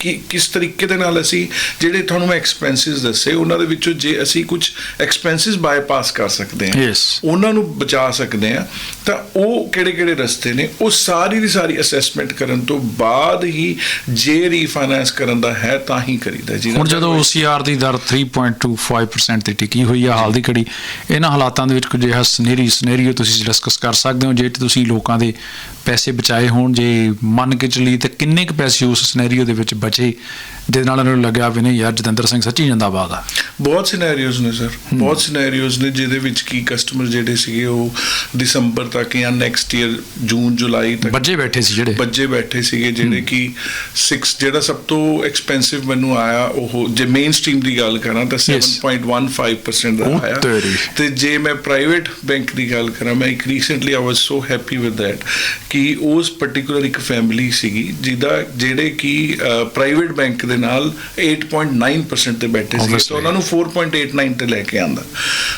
ਕਿ ਕਿਸ ਤਰੀਕੇ ਦੇ ਨਾਲ ਅਸੀਂ ਜਿਹੜੇ ਤੁਹਾਨੂੰ ਮੈਂ ਐਕਸਪੈਂਸਸ ਦੱਸੇ ਉਹਨਾਂ ਦੇ ਵਿੱਚੋਂ ਜੇ ਅਸੀਂ ਕੁਝ ਐਕਸਪੈਂਸਸ ਬਾਈਪਾਸ ਕਰ ਸਕਦੇ ਹਾਂ. ਉਹਨਾਂ ਨੂੰ ਬਚਾ ਸਕਦੇ ਆ ਤਾਂ ਉਹ ਕਿਹੜੇ ਕਿਹੜੇ ਰਸਤੇ ਨੇ ਉਹ ਸਾਰੀ ਦੀ ਸਾਰੀ ਅਸੈਸਮੈਂਟ ਕਰਨ ਤੋਂ ਬਾਅਦ ਹੀ ਜੇ ਰੀਫਾਈਨਾਂਸ ਕਰਨ ਦਾ ਹੈ ਤਾਂ ਹੀ ਕਰੀਦਾ ਜੀ ਹੁਣ ਜਦੋਂ OCR ਦੀ ਦਰ 3.25% ਤੇ ਟਿਕੀ ਹੋਈ ਆ ਹਾਲ ਦੀ ਘੜੀ ਇਹਨਾਂ ਹਾਲਾਤਾਂ ਦੇ ਵਿੱਚ ਕੁਝ ਜਿਹਾ ਸਨੇਰੀ ਸਨੇਰੀਓ ਤੁਸੀਂ ਡਿਸਕਸ ਕਰ ਸਕਦੇ ਹੋ ਜੇ ਤੁਸੀਂ ਲੋਕਾਂ ਦੇ ਪੈਸੇ ਬਚਾਏ ਹੋਣ ਜੇ ਮੰਨ ਕੇ ਚੱਲੀ ਤੇ ਕਿੰਨੇ ਕੁ ਪੈਸੇ ਉਸ ਸਨੇਰੀਓ ਦੇ ਵਿੱਚ ਬਚੇ ਜਿਹਦੇ ਨਾਲ ਉਹਨਾਂ ਨੂੰ ਲੱਗਿਆ ਵੀ ਨਹੀਂ ਯਾਰ ਜਤਿੰਦਰ ਸਿੰਘ ਸੱਚੀ ਜਿੰਦਾਬਾਦ ਆ। ਬਹੁਤ ਸਿਨੈਰੀਓਜ਼ ਨੇ ਸਰ ਬਹੁਤ ਸਿਨੈਰੀਓਜ਼ ਨੇ ਜਿਹਦੇ ਵਿੱਚ ਕੀ ਕਸਟਮਰ ਜਿਹੜੇ ਸੀਗੇ ਉਹ ਦਸੰਬਰ ਤੱਕ ਜਾਂ ਨੈਕਸਟ ਈਅਰ ਜੂਨ ਜੁਲਾਈ ਤੱਕ ਬੱਜੇ ਬੈਠੇ ਸੀ ਜਿਹੜੇ। ਬੱਚੇ ਬੈਠੇ ਸੀਗੇ ਜਿਹੜੇ ਕਿ 6 ਜਿਹੜਾ ਸਭ ਤੋਂ ਐਕਸਪੈਂਸਿਵ ਮੈਨੂੰ ਆਇਆ ਉਹ ਜੇ ਮੇਨ ਸਟ੍ਰੀਮ ਦੀ ਗੱਲ ਕਰਾਂ ਤਾਂ Yes. 7.15% ਦਾ ਆਇਆ। ਤੇ ਜੇ ਮੈਂ ਪ੍ਰਾਈਵੇਟ ਬੈਂਕ ਦੀ ਗੱਲ ਕਰਾਂ ਮੈਂ ਇੱਕ recently I was so happy with that ਕਿ ਉਸ ਪਾਰਟਿਕੂਲਰ ਇੱਕ ਫੈਮਿਲੀ ਸੀਗੀ ਜਿਹਦਾ ਜਿਹੜੇ ਕਿ ਪ੍ਰਾਈਵੇਟ ਬੈਂਕ ਦੇ ਨਾਲ 8.9% ਤੇ ਬੈਠੇ ਸੀ. ਤਾਂ ਉਹਨਾਂ ਨੂੰ 4.89 ਤੇ ਲੈ ਕੇ ਆਂਦਾ।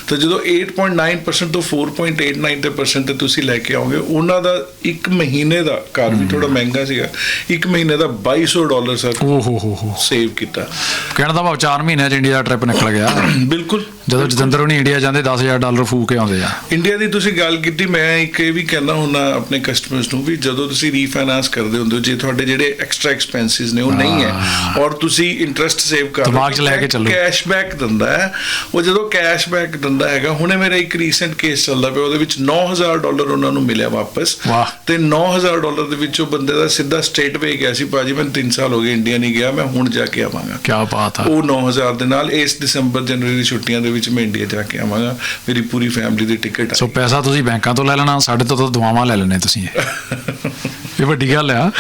ਤਾਂ ਜਦੋਂ 8.9% ਤੋਂ 4.89 ਤੇ percent ਤੇ ਤੁਸੀਂ ਲੈ ਕੇ ਆਓਗੇ ਉਹਨਾਂ ਦਾ ਇੱਕ ਮਹੀਨੇ ਦਾ ਘਰ ਵੀ ਥੋੜਾ ਮਹਿੰਗਾ ਸੀਗਾ। ਇੱਕ ਮਹੀਨੇ ਦਾ 2200 ਡਾਲਰ ਸਰ ਓ ਹੋ ਹੋ ਸੇਵ ਕੀਤਾ। ਕਹਿਣ ਦਾ ਭਾਵ 4 ਮਹੀਨਿਆਂ ਚ ਇੰਡੀਆ ਦਾ ਟ੍ਰਿਪ ਨਿਕਲ ਗਿਆ। ਬਿਲਕੁਲ। ਜਦੋਂ ਜਤਿੰਦਰ ਹੁਣੀ ਇੰਡੀਆ ਜਾਂਦੇ 10000 ਡਾਲਰ ਫੂਕ ਕੇ ਆਉਂਦੇ ਆ। ਇੰਡੀਆ ਦੀ ਤੁਸੀਂ ਗੱਲ ਕੀਤੀ ਮੈਂ ਇੱਕ ਇਹ ਵੀ ਕਹਿੰਦਾ ਹੁੰਦਾ ਆਪਣੇ ਕਸਟਮਰਸ ਨੂੰ ਵੀ ਜਦੋਂ ਤੁਸੀਂ ਰੀਫਾਈਨਾਂਸ ਕਰਦੇ ਹੁੰਦੇ ਹੋ ਜੇ ਤੁਹਾਡੇ ਜਿਹੜੇ ਐਕਸਟਰਾ ਐਕਸਪੈਂਸਿਸ ਨੇ ਉਹ ਨਹੀਂ ਹੈ ਔਰ ਤੁਸੀਂ ਇੰਟਰਸਟ ਸੇਵ ਕਰ ਦਿਮਾਗ 'ਚ ਲੈ ਕੇ ਚੱਲੋ। ਕੈਸ਼ਬੈਕ ਦਿੰਦਾ ਹੈ ਉਹ ਜਦੋਂ ਕੈਸ਼ਬੈਕ ਦਿੰਦਾ ਹੈਗਾ ਹੁਣੇ ਮੇਰਾ ਇੱਕ ਰੀਸੈਂਟ ਕੇਸ ਚੱਲਦਾ ਪਿਆ ਉਹਦੇ ਵਿੱਚ 9000 ਡਾਲਰ ਉਹਨਾਂ ਨੂੰ ਮਿਲਿਆ ਵਾਪਸ। ਤੇ 9000 ਡਾਲਰ ਦੇ ਵਿੱਚ ਉਹ ਬੰਦੇ ਦਾ ਸਿੱਧਾ ਸਟੇਟ ਵੇ ਗਿਆ ਸੀ ਭਾਜੀ ਮੈਂ 3 ਸਾਲ ਹੋ ਗਏ ਇੰਡੀਆ ਨਹੀਂ ਗਿਆ ਮੈਂ ਹੁਣ ਜਾ ਕੇ ਆਵਾਂਗਾ। ਕੀ ਬਾਤ ਆ। ਉਹ 9000 ਦੇ ਨਾਲ ਇਸ ਦਸੰਬਰ ਜਨਵਰੀ ਦੀ ਛੁੱਟੀਆਂ ਦੇ ਵਿੱਚ ਮੈਂ ਇੰਡੀਆ ਜਾ ਕੇ ਆਵਾਂਗਾ ਮੇਰੀ ਪੂਰੀ ਫੈਮਿਲੀ ਦੀ ਟਿਕਟ ਸੋ ਪੈਸਾ ਤੁਸੀਂ ਬੈਂਕਾਂ ਤੋਂ ਲੈ ਲੈਣਾ ਸਾਡੇ ਤੋਂ ਤਾਂ ਦੁਆਵਾਂ ਲੈ ਲੈਣੇ ਤੁਸੀਂ। ਇਹ ਵੱਡੀ ਗੱਲ ਆ।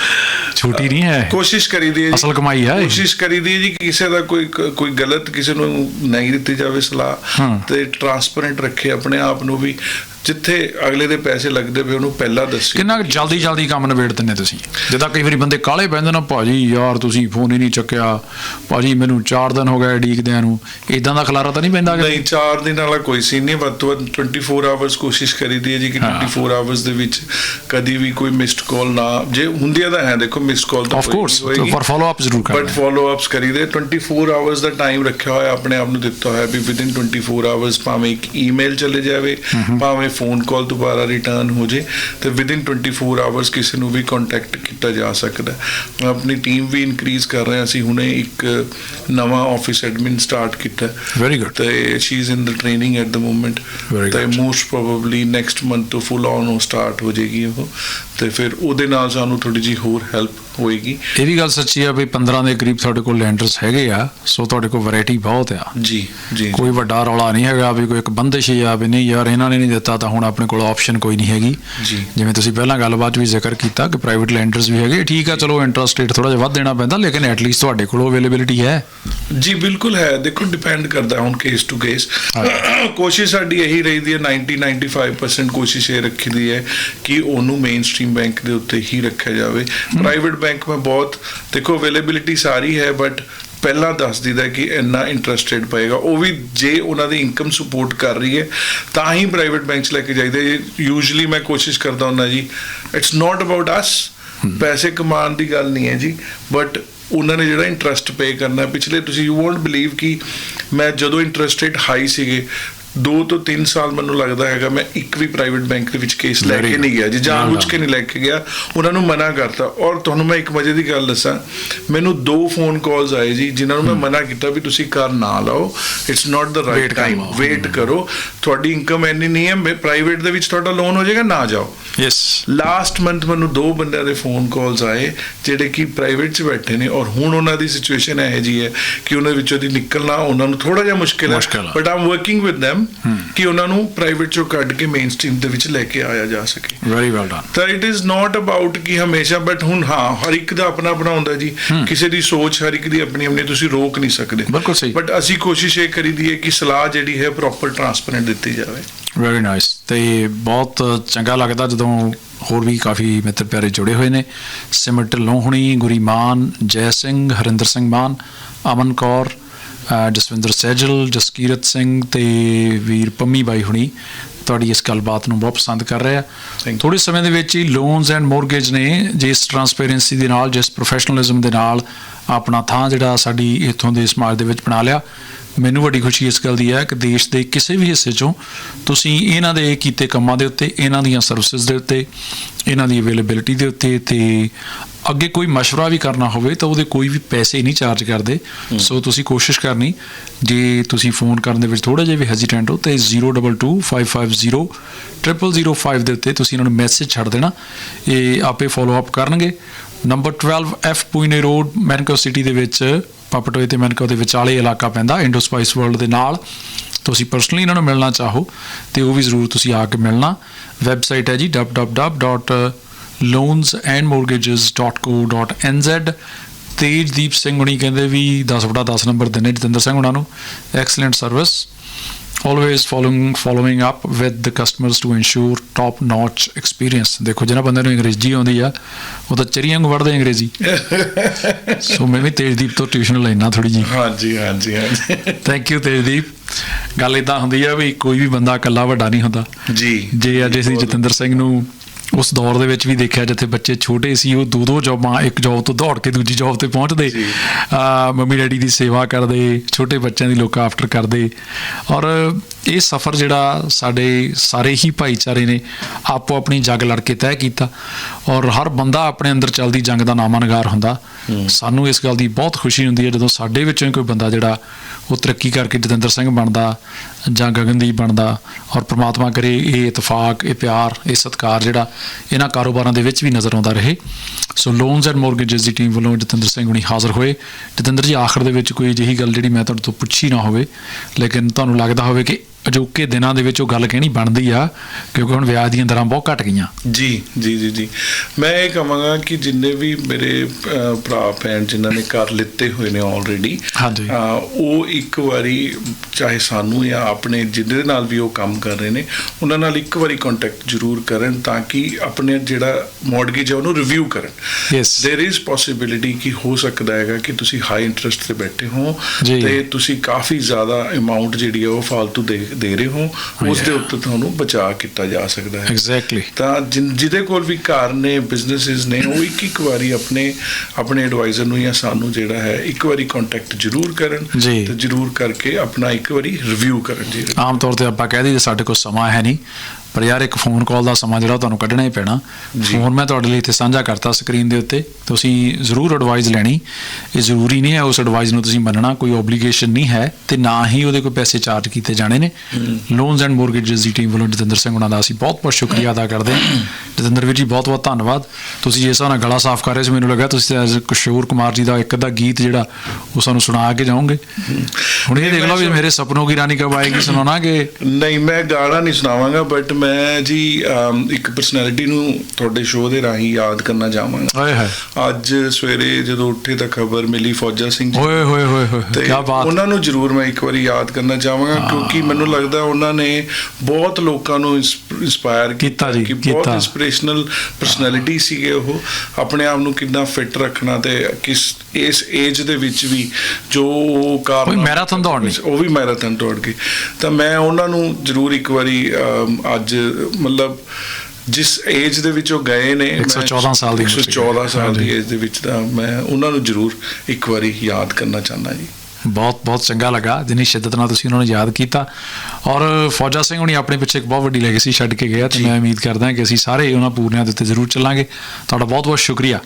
ਛੋਟੀ ਨਹੀਂ ਹੈ ਕੋਸ਼ਿਸ਼ ਕਰੀਦੀ ਹੈ ਜੀ। ਅਸਲ ਕਮਾਈ ਹੈ। ਕੋਸ਼ਿਸ਼ ਕਰੀਦੀ ਹੈ ਜੀ ਕਿ ਕਿਸੇ ਦਾ ਕੋਈ ਕੋਈ ਗਲਤ ਕਿਸੇ ਨੂੰ ਨਹੀਂ ਦਿੱਤੀ ਜਾਵੇ ਸਲਾਹ। ਤੇ ਟਰਾਂਸਪੇਰੈਂਟ ਰੱਖੇ ਆਪਣੇ ਆਪ ਨੂੰ ਵੀ। ਜਿੱਥੇ ਅਗਲੇ ਦੇ ਪੈਸੇ ਲੱਗਦੇ ਪਏ ਉਹਨੂੰ ਪਹਿਲਾਂ ਦੱਸੀ। ਕਿੰਨਾ ਜਲਦੀ ਜਲਦੀ ਕੰਮ ਨਿਬੇੜ ਦਿੰਦੇ ਤੁਸੀਂ? ਜਿੱਦਾਂ ਕਈ ਵਾਰੀ ਬੰਦੇ ਕਾਲੇ ਪੈਂਦੇ ਨਾ ਭਾਜੀ ਯਾਰ ਤੁਸੀਂ ਫੋਨ ਹੀ ਨਹੀਂ ਚੱਕਿਆ। ਭਾਜੀ ਮੈਨੂੰ 4 ਦਿਨ ਹੋ ਗਏ ਡੀਕਦਿਆਂ ਨੂੰ। ਇਦਾਂ ਦਾ ਖਲਾਰਾ ਤਾਂ ਨਹੀਂ ਪੈਂਦਾ ਨਹੀਂ 4 ਦਿਨ ਵਾਲਾ ਕੋਈ ਸੀਨ ਨਹੀਂ। ਵੱਧ ਤੋਂ ਵੱਧ 24 ਆਵਰਸ ਕੋਸ਼ਿਸ਼ ਕਰੀਦੀ ਹੈ ਜੀ ਕਿ ਹਾਂ। 24 ਆਵਰਸ ਦੇ ਵਿੱਚ ਕਦੀ ਵੀ ਕੋਈ ਮਿਸਡ ਕਾਲ ਨਾ ਜੇ ਹੁੰਦੀਆਂ ਤਾਂ ਹੈ ਦੇਖੋ ਮਿਸਡ ਕਾਲ ਤਾਂ ਆਫ ਕੋਰਸ। ਪਰ ਫਾਲੋ ਅਪ ਜ਼ਰੂਰ ਬਟ ਕਰਨਾ ਫਾਲੋ ਅਪਸ ਕਰੀਦੇ 24 ਆਵਰਸ ਦਾ ਟਾਈਮ ਰੱਖਿਆ ਹੋਇਆ ਆਪਣੇ ਆਪ ਨੂੰ ਦਿੱਤਾ ਹੋਇਆ ਵੀ ਵਿਦਿਨ 24 ਆਵਰਸ ਭਾਵੇਂ ਇੱਕ ਈਮੇਲ ਚਲੇ ਜਾਵੇ ਭਾਵੇਂ ਫੋਨ ਕਾਲ ਦੁਬਾਰਾ ਰਿਟਰਨ ਹੋ ਜੇ ਤੇ ਵਿਦਿਨ 24 ਆਵਰਸ ਕਿਸੇ ਨੂੰ ਵੀ ਕੰਟੈਕਟ ਕੀਤਾ ਜਾ ਸਕਦਾ ਹੈ। ਮੈਂ ਆਪਣੀ ਟੀਮ ਵੀ ਇਨਕਰੀਜ਼ ਕਰ ਰਿਹਾ ਸੀ ਹੁਣੇ ਇੱਕ ਨਵਾਂ ਆਫਿਸ ਐਡਮਿਨ ਸਟਾਰਟ ਕੀਤਾ ਹੈ। ਵੈਰੀ ਗੁੱਡ ਤੇ she is in the training at the moment ਤੇ. ਮੋਸਟ ਪ੍ਰੋਬਬਲੀ ਨੈਕਸਟ ਮੰਥ ਤੋਂ ਫੁੱਲ ਔਨ ਉਹ ਸਟਾਰਟ ਹੋ ਜਾਏਗੀ ਉਹ ਤੇ ਫਿਰ ਉਹਦੇ ਨਾਲ ਸਾਨੂੰ ਥੋੜੀ ਜੀ ਹੋਰ ਹੈਲਪ ਹੋਏਗੀ। ਇਹ ਵੀ ਗੱਲ ਸੱਚੀ ਆ ਵੀ 15 ਦੇ ਕਰੀਬ ਤੁਹਾਡੇ ਕੋਲ ਲੈਂਡਰਸ ਹੈਗੇ ਆ ਸੋ ਤੁਹਾਡੇ ਕੋਲ ਵੈਰਾਈਟੀ ਬਹੁਤ ਆ। ਜੀ ਜੀ ਕੋਈ ਵੱਡਾ ਰੌਲਾ ਨਹੀਂ ਹੈਗਾ ਵੀ ਕੋਈ ਇੱਕ ਬੰਦਿਸ਼ ਆ ਵੀ ਨਹੀਂ ਯਾਰ ਇਹਨਾਂ ਨੇ ਨਹੀਂ ਦਿੱਤਾ ਤਾਂ ਹੁਣ ਆਪਣੇ ਕੋਲ ਆਪਸ਼ਨ ਕੋਈ ਨਹੀਂ ਹੈਗੀ। ਜੀ। ਜਿਵੇਂ ਤੁਸੀਂ ਪਹਿਲਾਂ ਗੱਲਬਾਤ ਵੀ ਜ਼ਿਕਰ ਕੀਤਾ ਕਿ ਪ੍ਰਾਈਵੇਟ ਲੈਂਡਰਸ ਵੀ ਹੈਗੇ ਠੀਕ ਆ ਚਲੋ ਇੰਟਰਸਟ ਰੇਟ ਥੋੜਾ ਜਿਹਾ ਵੱਧ ਦੇਣਾ ਪੈਂਦਾ ਲੇਕਿਨ ਐਟਲੀਸਟ ਤੁਹਾਡੇ ਕੋਲ ਅਵੇਲੇਬਿਲਿਟੀ ਹੈ। ਜੀ ਬਿਲਕੁਲ ਹੈ। ਦੇਖੋ ਡਿਪੈਂਡ ਕਰਦਾ ਹੁਣ ਕੇਸ ਟੂ ਕੇਸ ਕੋਸ਼ਿਸ਼ ਸਾਡੀ ਇਹੀ ਰਹੀ ਹੈ 90 95% ਕੋਸ਼ਿਸ਼ ਇਹ ਰੱਖੀ ਦੀ ਹੈ ਕਿ ਉਹਨੂੰ ਮੇਨ ਸਟ੍ਰੀਮ ਬੈਂਕ ਦੇ ਉੱਤੇ ਹੀ ਰੱਖਿਆ ਜਾਵੇ। ਪ੍ਰਾਈਵੇਟ ਬੈਂਕ ਮੈਂ ਬਹੁਤ ਦੇਖੋ ਅਵੇਲੇਬਿਲਿਟੀ ਸਾਰੀ ਹੈ ਬਟ ਪਹਿਲਾਂ ਦੱਸ ਦਿੰਦਾ ਕਿ ਇੰਨਾ ਇੰਟਰਸਟਡ ਪਏਗਾ। ਉਹ ਵੀ ਜੇ ਉਹਨਾਂ ਦੀ ਇਨਕਮ ਸਪੋਰਟ ਕਰ ਰਹੀ ਹੈ ਤਾਂ ਹੀ ਪ੍ਰਾਈਵੇਟ ਬੈਂਕ 'ਚ ਲੈ ਕੇ ਜਾਈਦਾ। ਯੂਜੂਲੀ ਮੈਂ ਕੋਸ਼ਿਸ਼ ਕਰਦਾ ਹੁੰਦਾ ਜੀ ਇਟਸ ਨਾਟ ਅਬਾਊਟ ਅਸ ਪੈਸੇ ਕਮਾਉਣ ਦੀ ਗੱਲ ਨਹੀਂ ਹੈ ਜੀ ਬਟ ਉਹਨਾਂ ਨੇ ਜਿਹੜਾ ਇੰਟਰਸਟ ਪੇ ਕਰਨਾ ਪਿਛਲੇ ਤੁਸੀਂ ਯੂ ਵੋਂਟ ਬਲੀਵ ਕਿ ਮੈਂ ਜਦੋਂ ਇੰਟਰਸਟ ਰੇਟ ਹਾਈ ਸੀਗੇ 2 ਤੋਂ 3 ਸਾਲ ਮੈਨੂੰ ਲੱਗਦਾ ਹੈਗਾ ਮੈਂ ਇੱਕ ਵੀ ਪ੍ਰਾਈਵੇਟ ਬੈਂਕ ਦੇ ਵਿੱਚ ਕੇਸ ਲੈ ਕੇ ਨਹੀਂ ਗਿਆ। ਜੀ. ਜਾਣਬੁੱਝ ਕੇ ਨਹੀਂ ਲੈ ਕੇ ਗਿਆ ਉਹਨਾਂ ਨੂੰ ਮਨਾ ਕਰਤਾ। ਔਰ ਤੁਹਾਨੂੰ ਮੈਂ ਇੱਕ ਮਜ਼ੇ ਦੀ ਗੱਲ ਦੱਸਾਂ ਮੈਨੂੰ ਦੋ ਫੋਨ ਕਾਲਸ ਆਏ ਜੀ ਜਿਨ੍ਹਾਂ ਨੂੰ ਮੈਂ ਮਨਾ ਕੀਤਾ ਵੀ ਤੁਸੀਂ ਘਰ ਨਾ ਲਾਓ। ਇਟਸ ਨਾਟ ਦ ਰਾਈਟ ਕਰ। ਟਾਈਮ। ਵੇਟ ਕਰੋ। ਤੁਹਾਡੀ ਇਨਕਮ ਇੰਨੀ ਨਹੀਂ ਹੈ ਪ੍ਰਾਈਵੇਟ ਦੇ ਵਿੱਚ ਤੁਹਾਡਾ ਲੋਨ ਹੋ ਜਾਏਗਾ ਨਾ ਜਾਓ। ਯੈਸ ਲਾਸਟ ਮੰਥ ਮੈਨੂੰ ਦੋ ਬੰਦਿਆਂ ਦੇ ਫੋਨ ਕਾਲਸ ਆਏ ਜਿਹੜੇ ਕਿ ਪ੍ਰਾਈਵੇਟ 'ਚ ਬੈਠੇ ਨੇ। ਔਰ ਹੁਣ ਉਹਨਾਂ ਦੀ ਸਿਚੁਏਸ਼ਨ ਇਹ ਜੀ ਹੈ ਕਿ ਉਹਨਾਂ ਵਿੱਚੋਂ ਦੀ ਨਿਕਲਣਾ ਉਹਨਾਂ ਨੂੰ ਥੋੜਾ ਜਿਹਾ ਮੁਸ਼ਕਿਲ ਹੈ। ਮੁਸ਼ਕਿਲ ਹੈ। But I'm working with them ਕਿ ਉਹਨਾਂ ਨੂੰ ਪ੍ਰਾਈਵੇਟ 'ਚੋਂ ਕੱਢ ਕੇ ਮੇਨ ਸਟ੍ਰੀਮ ਦੇ ਵਿੱਚ ਲੈ ਕੇ ਆਇਆ ਜਾ ਸਕੇ। ਵੈਰੀ ਵੈਲ ਡਨ ਤਾਂ ਇਟ ਇਜ਼ ਨਾਟ ਅਬਾਊਟ ਕਿ ਹਮੇਸ਼ਾ ਬਟ ਹੁਣ ਹਾਂ ਹਰ ਇੱਕ ਦਾ ਆਪਣਾ ਆਪਣਾ ਹੁੰਦਾ ਜੀ। ਕਿਸੇ ਦੀ ਸੋਚ ਹਰ ਇੱਕ ਦੀ ਆਪਣੀ ਆਪਣੀ ਤੁਸੀਂ ਰੋਕ ਨਹੀਂ ਸਕਦੇ। ਬਿਲਕੁਲ ਸਹੀ। ਬਟ ਅਸੀਂ ਕੋਸ਼ਿਸ਼ ਇਹ ਕਰੀਦੀ ਹੈ ਕਿ ਸਲਾਹ ਜਿਹੜੀ ਹੈ ਪ੍ਰੋਪਰ ਟਰਾਂਸਪੇਰੈਂਟ ਦਿੱਤੀ ਜਾਵੇ। ਵੈਰੀ ਨਾਈਸ ਤੇ ਬਹੁਤ ਚੰਗਾ ਲੱਗਦਾ ਜਦੋਂ ਹੋਰ ਵੀ ਕਾਫੀ ਮਿੱਤਰ ਪਿਆਰੇ ਜੁੜੇ ਹੋਏ ਨੇ। ਸਿਮਰ ਢਿੱਲੋਂ ਹੁਣੀ ਗੁਰੀ ਮਾਨ ਜੈ ਸਿੰਘ ਹਰਿੰਦਰ ਸਿੰਘ ਮਾਨ ਅਮਨ ਕੌਰ ਜਸਵਿੰਦਰ ਸਹਿਜਲ ਜਸਕੀਰਤ ਸਿੰਘ ਤੇ ਵੀਰ ਪੰਮੀ ਬਾਈ ਹੁਣੀ ਤੁਹਾਡੀ ਇਸ ਗੱਲਬਾਤ ਨੂੰ ਬਹੁਤ ਪਸੰਦ ਕਰ ਰਹੇ ਆ. ਥੋੜੇ ਸਮੇਂ ਦੇ ਵਿੱਚ ਹੀ ਲੋਨਸ ਐਂਡ ਮੋਰਗੇਜ ਨੇ ਜਿਸ ਟਰਾਂਸਪੇਰੈਂਸੀ ਦੇ ਨਾਲ ਜਿਸ ਪ੍ਰੋਫੈਸ਼ਨਲਿਜ਼ਮ ਦੇ ਨਾਲ ਆਪਣਾ ਥਾਂ ਜਿਹੜਾ ਸਾਡੀ ਇਥੋਂ ਦੇ ਸਮਾਜ ਦੇ ਵਿੱਚ ਬਣਾ ਲਿਆ। ਮੈਨੂੰ ਵੱਡੀ ਖੁਸ਼ੀ ਇਸ ਗੱਲ ਦੀ ਹੈ ਕਿ ਦੇਸ਼ ਦੇ ਕਿਸੇ ਵੀ ਹਿੱਸੇ 'ਚੋਂ ਤੁਸੀਂ ਇਹਨਾਂ ਦੇ ਕੀਤੇ ਕੰਮਾਂ ਦੇ ਉੱਤੇ ਇਹਨਾਂ ਦੀਆਂ ਸਰਵਿਸਿਜ਼ ਦੇ ਉੱਤੇ ਇਹਨਾਂ ਦੀ ਅਵੇਲੇਬਿਲਿਟੀ ਦੇ ਉੱਤੇ ਤੇ ਅੱਗੇ ਕੋਈ ਮਸ਼ਵਰਾ ਵੀ ਕਰਨਾ ਹੋਵੇ ਤਾਂ ਉਹਦੇ ਕੋਈ ਵੀ ਪੈਸੇ ਨਹੀਂ ਚਾਰਜ ਕਰਦੇ। ਸੋ ਤੁਸੀਂ ਕੋਸ਼ਿਸ਼ ਕਰਨੀ ਜੇ ਤੁਸੀਂ ਫੋਨ ਕਰਨ ਦੇ ਵਿੱਚ ਥੋੜਾ ਜਿਹਾ ਵੀ ਹੈਜ਼ਿਟੈਂਟ ਹੋ ਤੇ 0225500005 ਦੇ ਉੱਤੇ ਤੁਸੀਂ ਇਹਨਾਂ ਨੂੰ ਮੈਸੇਜ ਛੱਡ ਦੇਣਾ। ਇਹ ਆਪੇ ਫੋਲੋ ਅਪ ਕਰਨਗੇ। Number 12 F Puhinui Road, Manukau City ਦੇ ਵਿੱਚ, ਪਾਪਟੋਏ ਤੇ ਮੈਨਕੋ ਦੇ ਵਿਚਾਲੇ ਇਲਾਕਾ ਪੈਂਦਾ, ਇੰਡੋ ਸਪਾਈਸ ਵਰਲਡ ਦੇ ਨਾਲ। ਤੁਸੀਂ ਪਰਸਨਲੀ ਇਹਨਾਂ ਨੂੰ ਮਿਲਣਾ ਚਾਹੋ, ਤੇ ਉਹ ਵੀ ਜ਼ਰੂਰ ਤੁਸੀਂ ਆ ਕੇ ਮਿਲਣਾ। ਵੈਬਸਾਈਟ ਹੈ ਜੀ www.loansandmortgages.co.nz ਤੇਜਦੀਪ ਸਿੰਘ ਹੁਣੀ ਕਹਿੰਦੇ ਵੀ 10/10 ਨੰਬਰ ਦਿੰਨੇ ਜਤਿੰਦਰ ਸਿੰਘ ਹੁਣਾਂ ਨੂੰ। Excellent service always following following up with the customers to ensure top notch experience. ਦੇਖੋ ਜਿਹਨਾਂ ਬੰਦੇ ਨੂੰ ਅੰਗਰੇਜ਼ੀ ਆਉਂਦੀ ਆ ਉਹ ਤਾਂ ਚਰੀਆਂ ਨੂੰ ਵੜਦੇ ਅੰਗਰੇਜ਼ੀ। [laughs] ਸੋ ਮੈਂ ਵੀ ਤੇਜਦੀਪ ਤੋਂ ਟਿਊਸ਼ਨ ਲੈਣਾ ਥੋੜੀ ਜੀ ਹਾਂਜੀ ਹਾਂਜੀ ਹਾਂਜੀ। Thank you Tejdeep. ਗੱਲ ਇਦਾਂ ਹੁੰਦੀ ਆ ਵੀ ਕੋਈ ਵੀ ਬੰਦਾ ਇਕੱਲਾ ਵੱਡਾ ਨਹੀਂ ਹੁੰਦਾ। ਜੀ। ਜੇ ਅੱਜ ਅਸੀਂ ਜਤਿੰਦਰ ਸਿੰਘ ਨੂੰ ਉਸ ਦੌਰ ਦੇ ਵਿੱਚ ਵੀ ਦੇਖਿਆ ਜਿੱਥੇ ਬੱਚੇ ਛੋਟੇ ਸੀ ਉਹ ਦੋ ਦੋ ਜੌਬਾਂ ਇੱਕ ਜੌਬ ਤੋਂ ਦੌੜ ਕੇ ਦੂਜੀ ਜੌਬ ਤੇ ਪਹੁੰਚਦੇ। ਆ ਮੰਮੀ ਡੈਡੀ ਦੀ ਸੇਵਾ ਕਰਦੇ ਛੋਟੇ ਬੱਚਿਆਂ ਦੀ ਲੋਕ ਆਫਟਰ ਕਰਦੇ ਔਰ ਇਹ ਸਫ਼ਰ ਜਿਹੜਾ ਸਾਡੇ ਸਾਰੇ ਹੀ ਭਾਈਚਾਰੇ ਨੇ ਆਪੋ ਆਪਣੀ ਜੰਗ ਲੜ ਕੇ ਤੈਅ ਕੀਤਾ ਔਰ ਹਰ ਬੰਦਾ ਆਪਣੇ ਅੰਦਰ ਚੱਲਦੀ ਜੰਗ ਦਾ ਨਾਮਾਨਗਾਰ ਹੁੰਦਾ। ਸਾਨੂੰ ਇਸ ਗੱਲ ਦੀ ਬਹੁਤ ਖੁਸ਼ੀ ਹੁੰਦੀ ਹੈ ਜਦੋਂ ਸਾਡੇ ਵਿੱਚੋਂ ਕੋਈ ਬੰਦਾ ਜਿਹੜਾ ਉਹ ਤਰੱਕੀ ਕਰਕੇ ਜਤਿੰਦਰ ਸਿੰਘ ਬਣਦਾ ਜਾਂ ਗਗਨਦੀਪ ਬਣਦਾ ਔਰ ਪ੍ਰਮਾਤਮਾ ਕਰੇ ਇਹ ਇਤਫਾਕ ਇਹ ਪਿਆਰ ਇਹ ਸਤਿਕਾਰ ਜਿਹੜਾ ਇਹਨਾਂ ਕਾਰੋਬਾਰਾਂ ਦੇ ਵਿੱਚ ਵੀ ਨਜ਼ਰ ਆਉਂਦਾ ਰਹੇ। ਸੋ ਲੋਨਸ ਐਂਡ ਮੋਰਗੇजेस ਦੀ ਟੀਮ ਵੱਲੋਂ ਜਤਿੰਦਰ ਸਿੰਘ ਹੁਣੀ ਹਾਜ਼ਰ ਹੋਏ। ਜਤਿੰਦਰ ਜੀ ਆਖਰ ਦੇ ਵਿੱਚ ਕੋਈ ਅਜਿਹੀ ਗੱਲ ਜਿਹੜੀ ਮੈਂ ਤੁਹਾਡੇ ਤੋਂ ਪੁੱਛੀ ਨਾ ਹੋਵੇ ਲੇਕਿਨ ਤੁਹਾਨੂੰ ਲੱਗਦਾ ਹੋਵੇ ਕਿ ਅਜੋਕੇ ਦਿਨਾਂ ਦੇ ਵਿੱਚ ਉਹ ਗੱਲ ਕਹਿਣੀ ਬਣਦੀ ਆ ਕਿਉਂਕਿ ਹੁਣ ਵਿਆਜ ਦੀਆਂ ਦਰਾਂ ਬਹੁਤ ਘਟ ਗਈਆਂ। ਜੀ ਜੀ ਜੀ ਜੀ। ਮੈਂ ਇਹ ਕਹਾਂਗਾ ਕਿ ਜਿੰਨੇ ਵੀ ਮੇਰੇ ਭਰਾ ਭੈਣ ਜਿਨ੍ਹਾਂ ਨੇ ਕਰ ਲਿੱਤੇ ਹੋਏ ਨੇ ਆਲਰੇਡੀ ਉਹ ਇੱਕ ਵਾਰੀ ਚਾਹੇ ਸਾਨੂੰ ਜਾਂ ਆਪਣੇ ਜਿਹਦੇ ਨਾਲ ਵੀ ਉਹ ਕੰਮ ਕਰ ਰਹੇ ਨੇ ਉਹਨਾਂ ਨਾਲ ਇੱਕ ਵਾਰੀ ਕੰਟੈਕਟ ਜ਼ਰੂਰ ਕਰਨ ਤਾਂ ਕਿ ਆਪਣੇ ਜਿਹੜਾ ਮੌਰਗੇਜ ਹੈ ਉਹਨੂੰ ਰਿਵਿਊ ਕਰਨ। ਯੈਸ देयर इज ਪੋਸਿਬਿਲਿਟੀ ਕਿ ਹੋ ਸਕਦਾ ਹੈਗਾ ਕਿ ਤੁਸੀਂ ਹਾਈ ਇੰਟਰਸਟ ਤੇ ਬੈਠੇ ਹੋ ਤੇ ਤੁਸੀਂ ਕਾਫੀ ਜ਼ਿਆਦਾ ਅਮਾਉਂਟ ਜਿਹੜੀ ਹੈ ਉਹ ਫालतू ਦੇ ਦੇ ਰਹੇ ਹੋ ਉਸ ਦੇ ਉੱਤੇ ਤੁਹਾਨੂੰ ਬਚਾ ਕੀਤਾ ਜਾ ਸਕਦਾ ਹੈ। ਐਗਜ਼ੈਕਟਲੀ ਤਾਂ ਜਿਹਦੇ ਕੋਲ ਵੀ ਘਰ ਨੇ ਬਿਜ਼ਨੈਸਸ ਨੇ ਉਹ ਇੱਕ ਇੱਕ ਵਾਰੀ ਆਪਣੇ ਆਪਣੇ ਐਡਵਾਈਜ਼ਰ ਨੂੰ ਜਾਂ ਸਾਨੂੰ ਜਿਹੜਾ ਹੈ ਇੱਕ ਵਾਰੀ ਕੰਟੈਕਟ ਜ਼ਰੂਰ ਕਰਨ। ਤੇ ਜ਼ਰੂਰ ਕਰਕੇ ਆਪਣਾ ਇੱਕ ਵਾਰੀ ਰਿਵਿਊ ਕਰਨ ਜੀ। ਆਮ ਤੌਰ ਤੇ ਆਪਾਂ ਕਹਿ ਦਈਏ ਸਾਡੇ ਕੋਲ ਸਮਾਂ ਹੈ ਨਹੀਂ। ਪਰ ਯਾਰ ਇੱਕ ਫੋਨ ਕਾਲ ਦਾ ਸਮਾਂ ਜਿਹੜਾ ਤੁਹਾਨੂੰ ਕੱਢਣਾ ਹੀ ਪੈਣਾ। ਫੋਨ ਮੈਂ ਤੁਹਾਡੇ ਲਈ ਇੱਥੇ ਸਾਂਝਾ ਕਰਤਾ ਸਕਰੀਨ ਦੇ ਉੱਤੇ। ਤੁਸੀਂ ਜ਼ਰੂਰ ਐਡਵਾਈਸ ਲੈਣੀ। ਇਹ ਜ਼ਰੂਰੀ ਨਹੀਂ ਹੈ ਉਸ ਐਡਵਾਈਸ ਨੂੰ ਤੁਸੀਂ ਮੰਨਣਾ ਕੋਈ ਓਬਲੀਗੇਸ਼ਨ ਨਹੀਂ ਹੈ ਤੇ ਨਾ ਹੀ ਉਹਦੇ ਕੋਈ ਪੈਸੇ ਚਾਰਜ ਕੀਤੇ ਜਾਣੇ ਨੇ। ਲੋਨਸ ਐਂਡ ਮੋਰਗੇਜਸ ਦੀ ਟੀਮ ਵੱਲੋਂ ਜਤਿੰਦਰ ਸਿੰਘ ਉਹਨਾਂ ਦਾ ਅਸੀਂ ਬਹੁਤ ਬਹੁਤ ਸ਼ੁਕਰੀਆ ਅਦਾ ਕਰਦੇ ਹਾਂ। ਜਤਿੰਦਰ ਵੀਰ ਜੀ ਬਹੁਤ ਬਹੁਤ ਧੰਨਵਾਦ। ਤੁਸੀਂ ਜਿਸ ਨਾਲ ਗਲਾ ਸਾਫ਼ ਕਰ ਰਹੇ ਸੀ ਮੈਨੂੰ ਲੱਗਾ ਤੁਸੀਂ ਕਿਸ਼ੋਰ ਕੁਮਾਰ ਜੀ ਦਾ ਇੱਕ ਅੱਧਾ ਗੀਤ ਜਿਹੜਾ ਉਹ ਸਾਨੂੰ ਸੁਣਾ ਕੇ ਜਾਓਗੇ। ਹੁਣ ਇਹ ਦੇਖ ਲਓ ਵੀ ਮੇਰੇ ਸੁਪਨੋਂ ਕੀ ਰਾਨੀ ਕਬ ਆਏਗੀ ਸੁਣਾਉਣਾ ਕਿ ਨਹੀਂ ਮੈਂ ਗਾਣਾ ਨਹੀਂ ਸੁਣਾਵਾਂਗਾ ਬਟ ਮੈਂ ਜੀ ਇੱਕ ਪਰਸਨੈਲਿਟੀ ਨੂੰ ਤੁਹਾਡੇ ਸ਼ੋਅ ਦੇ ਰਾਹੀਂ ਯਾਦ ਕਰਨਾ ਚਾਹਾਂਗਾ। ਓਏ ਹੋਏ। ਅੱਜ ਸਵੇਰੇ ਜਦੋਂ ਉੱਠੇ ਤਾਂ ਖਬਰ ਮਿਲੀ ਫੌਜਾ ਸਿੰਘ ਜੀ। ਓਏ ਹੋਏ ਹੋਏ ਹੋਏ ਤੇ ਕੀ ਬਾਤ। ਉਹਨਾਂ ਨੂੰ ਜ਼ਰੂਰ ਮੈਂ ਇੱਕ ਵਾਰੀ ਯਾਦ ਕਰਨਾ ਚਾਹਾਂਗਾ ਕਿਉਂਕਿ ਮੈਨੂੰ ਲੱਗਦਾ ਉਹਨਾਂ ਨੇ ਬਹੁਤ ਲੋਕਾਂ ਨੂੰ ਇਨਸਪਾਇਰ ਕੀਤਾ ਜੀ, ਬਹੁਤ। ਇਨਸਪੀਰੇਸ਼ਨਲ ਪਰਸਨੈਲਿਟੀ ਸੀਗੇ ਉਹ। ਆਪਣੇ ਆਪ ਨੂੰ ਕਿੰਨਾ ਫਿੱਟ ਰੱਖਣਾ ਤੇ ਕਿਸ ਇਸ ਏਜ ਦੇ ਵਿੱਚ ਵੀ ਜੋ ਉਹ ਕਾਰ ਕੋਈ marathon ਦੌੜਨੀ। ਉਹ ਵੀ ਮੈਰਾਥਨ ਦੌੜ ਗਏ ਤਾਂ ਮੈਂ ਉਹਨਾਂ ਨੂੰ ਜ਼ਰੂਰ ਇੱਕ ਵਾਰੀ ਅੱਜ ਮਤਲਬ ਜਿਸ ਏਜ ਦੇ ਵਿੱਚ ਉਹ ਗਏ ਨੇ ਮੈਂ- 114 ਸਾਲ ਦੀ ਉਮਰ ਸੀ। 114 ਸਾਲ ਦੀ। ਏਜ ਦੇ ਵਿੱਚ ਤਾਂ ਮੈਂ ਉਹਨਾਂ ਨੂੰ ਜ਼ਰੂਰ ਇੱਕ ਵਾਰੀ ਯਾਦ ਕਰਨਾ ਚਾਹੁੰਦਾ ਜੀ ਬਹੁਤ ਬਹੁਤ ਚੰਗਾ ਲੱਗਾ ਜਿੰਨੀ ਸ਼ਿੱਦਤ ਨਾਲ ਤੁਸੀਂ ਉਹਨਾਂ ਨੂੰ ਯਾਦ ਕੀਤਾ ਔਰ ਫੌਜਾ ਸਿੰਘ ਹੁਣੀ ਆਪਣੇ ਪਿੱਛੇ ਇੱਕ ਬਹੁਤ ਵੱਡੀ ਲੈਗੇਸੀ ਛੱਡ ਕੇ ਗਿਆ ਤੇ। ਮੈਂ ਉਮੀਦ ਕਰਦਾ ਕਿ ਅਸੀਂ ਸਾਰੇ ਉਹਨਾਂ ਪੂਰਨਿਆਂ ਦੇ ਉੱਤੇ ਜ਼ਰੂਰ ਚੱਲਾਂਗੇ ਤੁਹਾਡਾ ਬਹੁਤ ਬਹੁਤ ਸ਼ੁਕਰੀਆ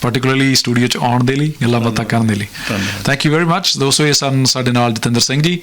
ਪਾਰਟਿਕੂਲਰਲੀ ਸਟੂਡੀਓ 'ਚ ਆਉਣ ਦੇ ਲਈ ਗੱਲਾਂ ਬਾਤਾਂ ਕਰਨ ਦੇ ਲਈ। ਥੈਂਕ ਯੂ ਵੈਰੀ ਮੱਚ ਦੋਸਤੋ ਇਹ ਸਨ ਸਾਡੇ ਨਾਲ ਜਤਿੰਦਰ ਸਿੰਘ ਜੀ।